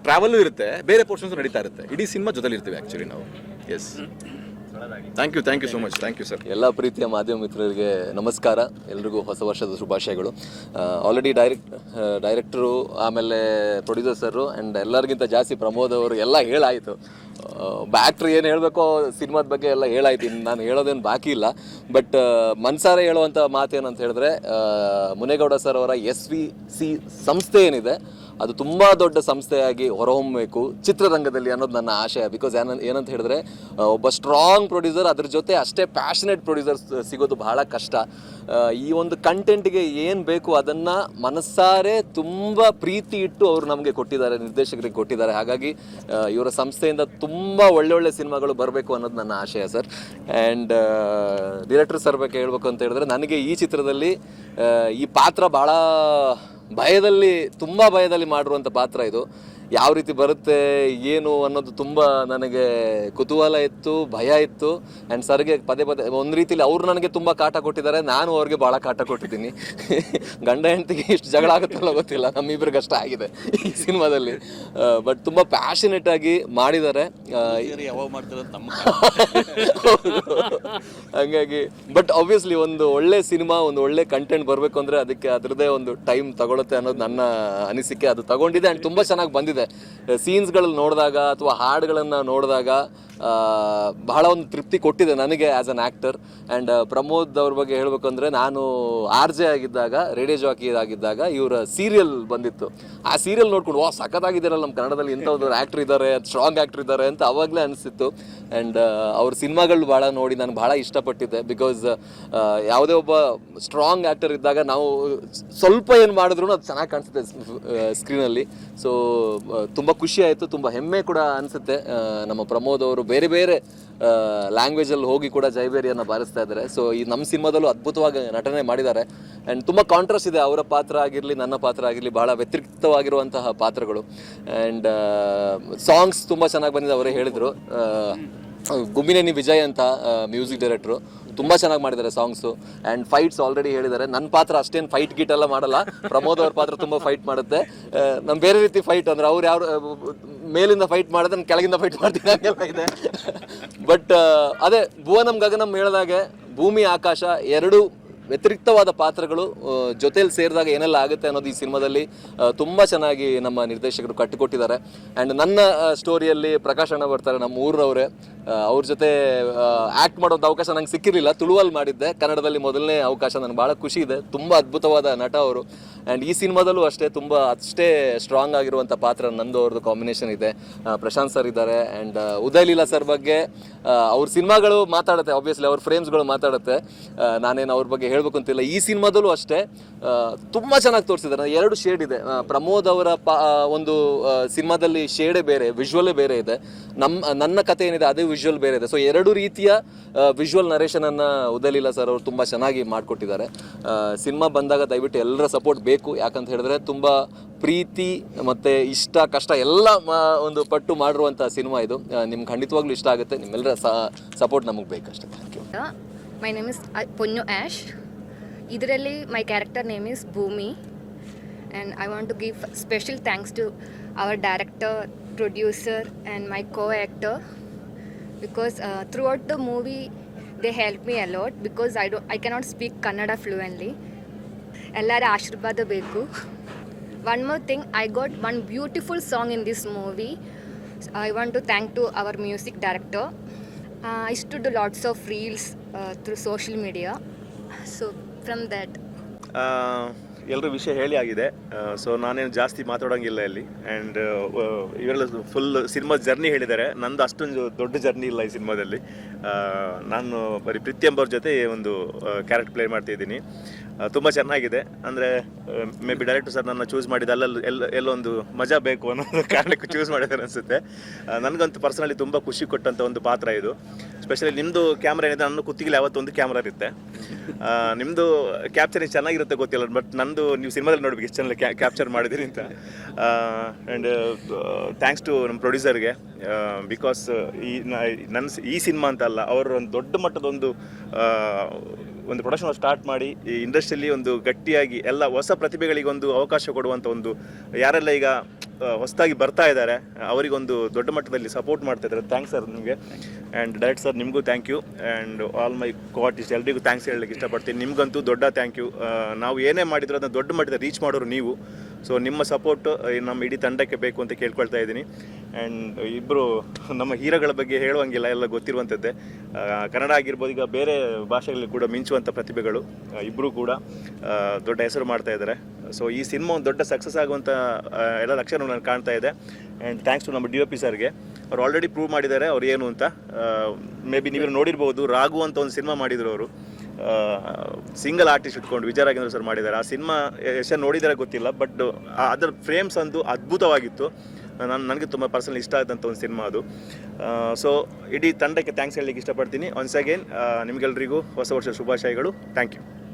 ಟ್ರಾವೆಲ್ಲು ಇರುತ್ತೆ, ಬೇರೆ ಪೋರ್ಷನ್ಸ್ ನಡೀತಾ ಇರುತ್ತೆ. ಇಡೀ ಸಿನಿಮಾ ಜೊತೆಲಿ ಇರ್ತೀವಿ ಆ್ಯಕ್ಚುಲಿ ನಾವು. Yes thank you thank you so much thank you sir ಎಲ್ಲ ಪ್ರೀತಿಯ ಮಾಧ್ಯಮ ಮಿತ್ರರಿಗೆ ನಮಸ್ಕಾರ. ಎಲ್ರಿಗೂ ಹೊಸ ವರ್ಷದ ಶುಭಾಶಯಗಳು. ಆಲ್ರೆಡಿ ಡೈರೆಕ್ಟ್ ಡೈರೆಕ್ಟ್ರು ಆಮೇಲೆ ಪ್ರೊಡ್ಯೂಸರ್ಸರು ಆ್ಯಂಡ್ ಎಲ್ಲರಿಗಿಂತ ಜಾಸ್ತಿ ಪ್ರಮೋದ್ ಅವರು ಎಲ್ಲ ಹೇಳಾಯಿತು. ಬ್ಯಾಕ್ಟ್ರಿ ಏನು ಹೇಳಬೇಕೋ ಸಿನಿಮಾದ ಬಗ್ಗೆ ಎಲ್ಲ ಹೇಳಾಯ್ತು. ಇನ್ನು ನಾನು ಹೇಳೋದೇನು ಬಾಕಿ ಇಲ್ಲ. ಬಟ್ ಮನ್ಸಾರೆ ಹೇಳುವಂಥ ಮಾತೇನಂತ ಹೇಳಿದ್ರೆ ಮುನೇಗೌಡ ಸರ್ ಅವರ ಎಸ್ ವಿ ಸಿ ಸಂಸ್ಥೆ ಏನಿದೆ ಅದು ತುಂಬ ದೊಡ್ಡ ಸಂಸ್ಥೆಯಾಗಿ ಹೊರಹೊಮ್ಮಬೇಕು ಚಿತ್ರರಂಗದಲ್ಲಿ ಅನ್ನೋದು ನನ್ನ ಆಶಯ. ಬಿಕಾಸ್ ಏನ, ಏನಂತ ಹೇಳಿದ್ರೆ ಒಬ್ಬ ಸ್ಟ್ರಾಂಗ್ ಪ್ರೊಡ್ಯೂಸರ್ ಅದ್ರ ಜೊತೆ ಅಷ್ಟೇ ಪ್ಯಾಷನೇಟ್ ಪ್ರೊಡ್ಯೂಸರ್ಸ್ ಸಿಗೋದು ಬಹಳ ಕಷ್ಟ. ಈ ಒಂದು ಕಂಟೆಂಟ್ಗೆ ಏನು ಬೇಕು ಅದನ್ನು ಮನಸ್ಸಾರೆ ತುಂಬ ಪ್ರೀತಿ ಇಟ್ಟು ಅವರು ನಮಗೆ ಕೊಟ್ಟಿದ್ದಾರೆ, ನಿರ್ದೇಶಕರಿಗೆ ಕೊಟ್ಟಿದ್ದಾರೆ. ಹಾಗಾಗಿ ಇವರ ಸಂಸ್ಥೆಯಿಂದ ತುಂಬ ಒಳ್ಳೊಳ್ಳೆ ಸಿನಿಮಾಗಳು ಬರಬೇಕು ಅನ್ನೋದು ನನ್ನ ಆಶಯ ಸರ್ ಆ್ಯಂಡ್ ಡೈರೆಕ್ಟರ್ ಸರ್ ಬಗ್ಗೆ ಹೇಳ್ಬೇಕು ಅಂತ ಹೇಳಿದ್ರೆ, ನನಗೆ ಈ ಚಿತ್ರದಲ್ಲಿ ಈ ಪಾತ್ರ ಭಾಳ ಭಯದಲ್ಲಿ ತುಂಬ ಭಯದಲ್ಲಿ ಮಾಡಿರುವಂಥ ಪಾತ್ರ ಇದು. ಯಾವ ರೀತಿ ಬರುತ್ತೆ ಏನು ಅನ್ನೋದು ತುಂಬ ನನಗೆ ಕುತೂಹಲ ಇತ್ತು ಭಯ ಇತ್ತು. ಆ್ಯಂಡ್ ಸರ್ಗೆ ಪದೇ ಪದೇ ಒಂದು ರೀತಿಲಿ ಅವ್ರು ನನಗೆ ತುಂಬ ಕಾಟ ಕೊಟ್ಟಿದ್ದಾರೆ ನಾನು ಅವ್ರಿಗೆ ಭಾಳ ಕಾಟ ಕೊಟ್ಟಿದ್ದೀನಿ. ಗಂಡ ಹೆಂಡತಿಗೆ ಇಷ್ಟು ಜಗಳ ಆಗುತ್ತಲ್ಲ ಗೊತ್ತಿಲ್ಲ ನಮ್ಮಿಬ್ರಿಗೆ ಅಷ್ಟ ಆಗಿದೆ ಈ ಸಿನಿಮಾದಲ್ಲಿ. ಬಟ್ ತುಂಬ ಪ್ಯಾಷನೇಟ್ ಆಗಿ ಮಾಡಿದ್ದಾರೆ. ಹಂಗಾಗಿ ಬಟ್ ಆಬ್ವಿಯಸ್ಲಿ ಒಂದು ಒಳ್ಳೆ ಸಿನಿಮಾ ಒಂದು ಒಳ್ಳೆ ಕಂಟೆಂಟ್ ಬರಬೇಕು ಅಂದ್ರೆ ಅದಕ್ಕೆ ಅದರದೇ ಒಂದು ಟೈಮ್ ತಗೊಳುತ್ತೆ ಅನ್ನೋದು ನನ್ನ ಅನಿಸಿಕೆ. ಅದು ತಗೊಂಡಿದೆ ಆ್ಯಂಡ್ ತುಂಬ ಚೆನ್ನಾಗಿ ಬಂದಿದೆ. ಸೀನ್ಸ್ಗಳಲ್ಲಿ ನೋಡಿದಾಗ ಅಥವಾ ಹಾಡುಗಳನ್ನು ನೋಡಿದಾಗ ಬಹಳ ಒಂದು ತೃಪ್ತಿ ಕೊಟ್ಟಿದೆ ನನಗೆ as an actor and Pramod ಅವ್ರ ಬಗ್ಗೆ ಹೇಳಬೇಕಂದ್ರೆ ನಾನು ಆರ್ ಜೆ ಆಗಿದ್ದಾಗ, ರೇಡಿಯೋ ಜಾಕಿ ಆಗಿದ್ದಾಗ ಇವರ ಸೀರಿಯಲ್ ಬಂದಿತ್ತು. ಆ ಸೀರಿಯಲ್ ನೋಡ್ಕೊಂಡು ವಾ ಸಖತ್ತಾಗಿದ್ದಾರಲ್ಲ ನಮ್ಮ ಕನ್ನಡದಲ್ಲಿ ಇಂಥ ಒಂದು ಆ್ಯಕ್ಟ್ರ್ ಇದ್ದಾರೆ ಸ್ಟ್ರಾಂಗ್ ಆ್ಯಕ್ಟ್ರ್ ಇದ್ದಾರೆ ಅಂತ ಅವಾಗಲೇ ಅನಿಸ್ತಿತ್ತು ಆ್ಯಂಡ್ ಅವ್ರ ಸಿನಿಮಾಗಳು ಭಾಳ ನೋಡಿ ನಾನು ಭಾಳ ಇಷ್ಟಪಟ್ಟಿದ್ದೆ ಬಿಕಾಸ್ ಯಾವುದೇ ಒಬ್ಬ ಸ್ಟ್ರಾಂಗ್ ಆ್ಯಕ್ಟರ್ ಇದ್ದಾಗ ನಾವು ಸ್ವಲ್ಪ ಏನು ಮಾಡಿದ್ರು ಅದು ಚೆನ್ನಾಗಿ ಕಾಣಿಸುತ್ತೆ ಸ್ಕ್ರೀನಲ್ಲಿ ಸೊ ತುಂಬ ಖುಷಿ ಆಯಿತು, ತುಂಬ ಹೆಮ್ಮೆ ಕೂಡ ಅನಿಸುತ್ತೆ. ನಮ್ಮ ಪ್ರಮೋದ್ ಅವರು ಬೇರೆ ಬೇರೆ ಲ್ಯಾಂಗ್ವೇಜಲ್ಲಿ ಹೋಗಿ ಕೂಡ ಜೈಬೇರಿಯನ್ನು ಬಾರಿಸ್ತಾ ಇದ್ದಾರೆ. ಸೊ ಈ ನಮ್ಮ ಸಿನಿಮಾದಲ್ಲೂ ಅದ್ಭುತವಾಗಿ ನಟನೆ ಮಾಡಿದ್ದಾರೆ. ಆ್ಯಂಡ್ ತುಂಬ ಕಾಂಟ್ರಾಸ್ಟ್ ಇದೆ, ಅವರ ಪಾತ್ರ ಆಗಿರಲಿ, ನನ್ನ ಪಾತ್ರ ಆಗಿರಲಿ ಭಾಳ ವ್ಯತಿರಿಕ್ತವಾಗಿರುವಂತಹ ಪಾತ್ರಗಳು. ಆ್ಯಂಡ್ ಸಾಂಗ್ಸ್ ತುಂಬ ಚೆನ್ನಾಗಿ ಬಂದಿದೆ, ಅವರೇ ಹೇಳಿದರು. ಗುಮ್ಮಿನೇನಿ ವಿಜಯ್ ಅಂತ ಮ್ಯೂಸಿಕ್ ಡೈರೆಕ್ಟ್ರು ತುಂಬ ಚೆನ್ನಾಗಿ ಮಾಡಿದ್ದಾರೆ ಸಾಂಗ್ಸು ಆ್ಯಂಡ್ ಫೈಟ್ಸ್ ಆಲ್ರೆಡಿ ಹೇಳಿದ್ದಾರೆ. ನನ್ನ ಪಾತ್ರ ಅಷ್ಟೇನು ಫೈಟ್ ಗೀಟ್ ಎಲ್ಲ ಮಾಡಲ್ಲ. ಪ್ರಮೋದ್ ಅವ್ರ ಪಾತ್ರ ತುಂಬ ಫೈಟ್ ಮಾಡುತ್ತೆ. ನಮ್ಮ ಬೇರೆ ರೀತಿ ಫೈಟ್ ಅಂದ್ರೆ ಅವ್ರು ಯಾವ ಮೇಲಿಂದ ಫೈಟ್ ಮಾಡಿದ್ರೆ ನಾನು ಕೆಳಗಿಂದ ಫೈಟ್ ಮಾಡ್ತೀನಿ ಹಾಗೆಲ್ಲ ಇದೆ. ಬಟ್ ಅದೇ, ಭುವನಂ ಗಗನಂ ಹೇಳಿದಾಗೆ ಭೂಮಿ, ಆಕಾಶ ಎರಡು ವ್ಯತಿರಿಕ್ತವಾದ ಪಾತ್ರಗಳು ಜೊತೆಯಲ್ಲಿ ಸೇರಿದಾಗ ಏನೆಲ್ಲ ಆಗುತ್ತೆ ಅನ್ನೋದು ಈ ಸಿನಿಮಾದಲ್ಲಿ ತುಂಬ ಚೆನ್ನಾಗಿ ನಮ್ಮ ನಿರ್ದೇಶಕರು ಕಟ್ಟಿಕೊಟ್ಟಿದ್ದಾರೆ. ಆ್ಯಂಡ್ ನನ್ನ ಸ್ಟೋರಿಯಲ್ಲಿ ಪ್ರಕಾಶ್ ಅಣ್ಣ ಬರ್ತಾರೆ, ನಮ್ಮ ಊರವರೇ ಅವ್ರ ಜೊತೆ ಆ್ಯಕ್ಟ್ ಮಾಡೋಂಥ ಅವಕಾಶ ನಂಗೆ ಸಿಕ್ಕಿರಲಿಲ್ಲ. ತುಳುವಲ್ಲಿ ಮಾಡಿದ್ದೆ. ಕನ್ನಡದಲ್ಲಿ ಮೊದಲನೇ ಅವಕಾಶ ನನಗೆ ಭಾಳ ಖುಷಿ ಇದೆ. ತುಂಬ ಅದ್ಭುತವಾದ ನಟ ಅವರು. ಆ್ಯಂಡ್ ಈ ಸಿನಿಮಾದಲ್ಲೂ ಅಷ್ಟೇ ತುಂಬ, ಅಷ್ಟೇ ಸ್ಟ್ರಾಂಗ್ ಆಗಿರುವಂಥ ಪಾತ್ರ ನಂದು ಅವ್ರದ್ದು ಕಾಂಬಿನೇಷನ್ ಇದೆ. ಪ್ರಶಾಂತ್ ಸರ್ ಇದ್ದಾರೆ. ಆ್ಯಂಡ್ ಉದಯ್ ಲೀಲಾ ಸರ್ ಬಗ್ಗೆ ಅವ್ರ ಸಿನಿಮಾಗಳು ಮಾತಾಡುತ್ತೆ ಆಬ್ವಿಯಸ್ಲಿ ಅವ್ರ ಫ್ರೇಮ್ಸ್ಗಳು ಮಾತಾಡುತ್ತೆ. ನಾನೇನು ಅವ್ರ ಬಗ್ಗೆ ಹೇಳ್ಬೇಕು ಅಂತಿಲ್ಲ. ಈ ಸಿನಿಮಾದಲ್ಲೂ ಅಷ್ಟೇ ತುಂಬ ಚೆನ್ನಾಗಿ ತೋರಿಸಿದ್ದಾರೆ. ಎರಡು ಶೇಡ್ ಇದೆ. ಪ್ರಮೋದ್ ಅವರ ಪಾ ಒಂದು ಸಿನಿಮಾದಲ್ಲಿ ಶೇಡೇ ಬೇರೆ ವಿಜುವಲೇ ಬೇರೆ ಇದೆ. ನಮ್ಮ ನನ್ನ ಕತೆ ಏನಿದೆ, ಅದೇ ಬೇರೆ ಇದೆ. ಸೊ ಎರಡು ರೀತಿಯ ವಿಜುವಲ್ ನರೇಷನನ್ನು ಉದಲಿಲ್ಲ ಸರ್ ಅವರು ತುಂಬ ಚೆನ್ನಾಗಿ ಮಾಡಿಕೊಟ್ಟಿದ್ದಾರೆ. ಸಿನಿಮಾ ಬಂದಾಗ ದಯವಿಟ್ಟು ಎಲ್ಲರ ಸಪೋರ್ಟ್ ಬೇಕು. ಯಾಕಂತ ಹೇಳಿದ್ರೆ ತುಂಬ ಪ್ರೀತಿ ಮತ್ತು ಇಷ್ಟ, ಕಷ್ಟ ಎಲ್ಲ ಮ- ಒಂದು ಪಟ್ಟು ಮಾಡಿರುವಂಥ ಸಿನಿಮಾ ಇದು. ನಿಮ್ಗೆ ಖಂಡಿತವಾಗ್ಲೂ ಇಷ್ಟ ಆಗುತ್ತೆ. ನಿಮ್ಮೆಲ್ಲರ ಸಪೋರ್ಟ್ ನಮಗೆ ಬೇಕಷ್ಟೇ. Thank you My name is Ponnu Ash. ಇದರಲ್ಲಿ my character name is Bhoomi. And I want to give special thanks to our director producer and my co actor because throughout the movie they help me a lot because I do I cannot speak Kannada fluently ಎಲ್ಲರ ಆಶೀರ್ವಾದ ಬೇಕು one more thing I got one beautiful song in this movie I want to thank to our music director I to do lots of reels through social media so from that ಎಲ್ಲರೂ ವಿಷಯ ಹೇಳಿ ಆಗಿದೆ. So ನಾನೇನು ಜಾಸ್ತಿ ಮಾತಾಡೋಂಗಿಲ್ಲ ಇಲ್ಲಿ. And ಇವರೆಲ್ಲ full cinema journey ಹೇಳಿದ್ದಾರೆ. ನಂದು ಅಷ್ಟೊಂದು ದೊಡ್ಡ ಜರ್ನಿ ಇಲ್ಲ ಈ ಸಿನಿಮಾದಲ್ಲಿ ನಾನು ಬರೀ ಪ್ರೀತಿ ಎಂಬವ್ರ ಜೊತೆ ಒಂದು ಕ್ಯಾರೆಕ್ಟರ್ ಪ್ಲೇ ಮಾಡ್ತಾ ಇದ್ದೀನಿ. ತುಂಬ ಚೆನ್ನಾಗಿದೆ. ಅಂದರೆ ಮೇ ಬಿ ಡೈರೆಕ್ಟರ್ ಸರ್ ನನ್ನ ಚೂಸ್ ಮಾಡಿದ ಅಲ್ಲಲ್ಲಿ ಎಲ್ಲ, ಎಲ್ಲೊಂದು ಮಜಾ ಬೇಕು ಅನ್ನೋ ಕಾರಣಕ್ಕೆ ಚೂಸ್ ಮಾಡಿದ್ದಾರೆ ಅನಿಸುತ್ತೆ. ನನಗಂತೂ ಪರ್ಸನಲಿ ತುಂಬ ಖುಷಿ ಕೊಟ್ಟಂಥ ಒಂದು ಪಾತ್ರ ಇದು. ಸ್ಪೆಷಲಿ ನಿಮ್ಮದು ಕ್ಯಾಮ್ರಾ ಏನಿದೆ, ನನ್ನ ಕುತ್ತಿಗೆಲಿ ಯಾವತ್ತೊಂದು ಕ್ಯಾಮ್ರಾ ಇರುತ್ತೆ. ನಿಮ್ಮದು ಕ್ಯಾಪ್ಚರಿಂಗ್ ಚೆನ್ನಾಗಿರುತ್ತೆ ಗೊತ್ತಿಲ್ಲ ಬಟ್ ನಂದು ನೀವು ಸಿನಿಮಾದಲ್ಲಿ ನೋಡ್ಬೇಕು ಎಷ್ಟು ಚೆನ್ನಾಗಿ ಕ್ಯಾಪ್ಚರ್ ಮಾಡಿದಿರಿ ಅಂತ. ಆ್ಯಂಡ್ ಥ್ಯಾಂಕ್ಸ್ ಟು ನಮ್ಮ ಪ್ರೊಡ್ಯೂಸರ್ಗೆ ಬಿಕಾಸ್ ಈ ನನ್ನ ಈ ಸಿನಿಮಾ ಅಂತ ಅಲ್ಲ ಅವರು ಒಂದು ದೊಡ್ಡ ಮಟ್ಟದ ಒಂದು ಒಂದು ಪ್ರೊಡಕ್ಷನ್ ಸ್ಟಾರ್ಟ್ ಮಾಡಿ ಈ ಇಂಡಸ್ಟ್ರಿಯಲ್ಲಿ ಒಂದು ಗಟ್ಟಿಯಾಗಿ ಎಲ್ಲ ಹೊಸ ಪ್ರತಿಭೆಗಳಿಗೆ ಒಂದು ಅವಕಾಶ ಕೊಡುವಂಥ ಒಂದು ಯಾರೆಲ್ಲ ಈಗ ಹೊಸದಾಗಿ ಬರ್ತಾ ಇದ್ದಾರೆ, ಅವರಿಗೊಂದು ದೊಡ್ಡ ಮಟ್ಟದಲ್ಲಿ ಸಪೋರ್ಟ್ ಮಾಡ್ತಾ ಇದ್ದಾರೆ. ಥ್ಯಾಂಕ್ಸ್ ಸರ್ ನಿಮಗೆ. ಆ್ಯಂಡ್ ಡೈರೆಕ್ಟ್ ಸರ್ ನಿಮಗೂ thank you and all my co artist ಎಲ್ರಿಗೂ ಥ್ಯಾಂಕ್ಸ್ ಹೇಳಲಿಕ್ಕೆ ಇಷ್ಟಪಡ್ತೀನಿ. ನಿಮಗಂತೂ ದೊಡ್ಡ ಥ್ಯಾಂಕ್ ಯು ನಾವು ಏನೇ ಮಾಡಿದ್ರು ಅದನ್ನ ದೊಡ್ಡ ಮಟ್ಟದಲ್ಲಿ ರೀಚ್ ಮಾಡೋರು ನೀವು. ಸೊ ನಿಮ್ಮ ಸಪೋರ್ಟ್ ನಮ್ಮ ಇಡೀ ತಂಡಕ್ಕೆ ಬೇಕು ಅಂತ ಕೇಳ್ಕೊಳ್ತಾ ಇದ್ದೀನಿ. ಆ್ಯಂಡ್ ಇಬ್ಬರು ನಮ್ಮ ಹೀರೋಗಳ ಬಗ್ಗೆ ಹೇಳುವಂಗಿಲ್ಲ ಎಲ್ಲ ಗೊತ್ತಿರುವಂಥದ್ದೇ ಕನ್ನಡ ಆಗಿರ್ಬೋದು ಈಗ ಬೇರೆ ಭಾಷೆಗಳಲ್ಲಿ ಕೂಡ ಮಿಂಚುವಂಥ ಪ್ರತಿಭೆಗಳು ಇಬ್ಬರು ಕೂಡ ದೊಡ್ಡ ಹೆಸರು ಮಾಡ್ತಾ ಇದ್ದಾರೆ. ಸೊ ಈ ಸಿನಿಮಾ ಒಂದು ದೊಡ್ಡ ಸಕ್ಸಸ್ ಆಗುವಂಥ ಎಲ್ಲ ಲಕ್ಷಣ ನನಗೆ ಕಾಣ್ತಾ ಇದೆ. ಆ್ಯಂಡ್ ಥ್ಯಾಂಕ್ಸ್ ಟು ನಮ್ಮ ಡಿ ಒ ಪಿ ಸರ್ಗೆ ಅವ್ರು ಆಲ್ರೆಡಿ ಪ್ರೂವ್ ಮಾಡಿದ್ದಾರೆ ಅವ್ರು ಏನು ಅಂತ. ಮೇ ಬಿ ನೀವು ನೋಡಿರ್ಬೋದು ರಾಘು ಅಂತ ಒಂದು ಸಿನಿಮಾ ಮಾಡಿದರು ಅವರು. ಸಿಂಗಲ್ ಆರ್ಟಿಸ್ಟ್ ಇಟ್ಕೊಂಡು ವಿಜಯ ರಾಘೇಂದ್ರ ಸರ್ ಮಾಡಿದ್ದಾರೆ. ಆ ಸಿನಿಮಾ ಎಷ್ಟು ನೋಡಿದರೆ ಗೊತ್ತಿಲ್ಲ ಬಟ್ ಅದರ ಫ್ರೇಮ್ಸ್ ಅಂದು ಅದ್ಭುತವಾಗಿತ್ತು. ನಾನು ನನಗೆ ತುಂಬ ಪರ್ಸನಲ್ ಇಷ್ಟ ಆದಂಥ ಒಂದು ಸಿನಿಮಾ ಅದು. ಸೊ ಇಡೀ ತಂಡಕ್ಕೆ ಥ್ಯಾಂಕ್ಸ್ ಹೇಳಲಿಕ್ಕೆ ಇಷ್ಟಪಡ್ತೀನಿ. ಒನ್ಸ್ ಅಗೇನ್ ನಿಮಗೆಲ್ಲರಿಗೂ ಹೊಸ ವರ್ಷದ ಶುಭಾಶಯಗಳು. Thank you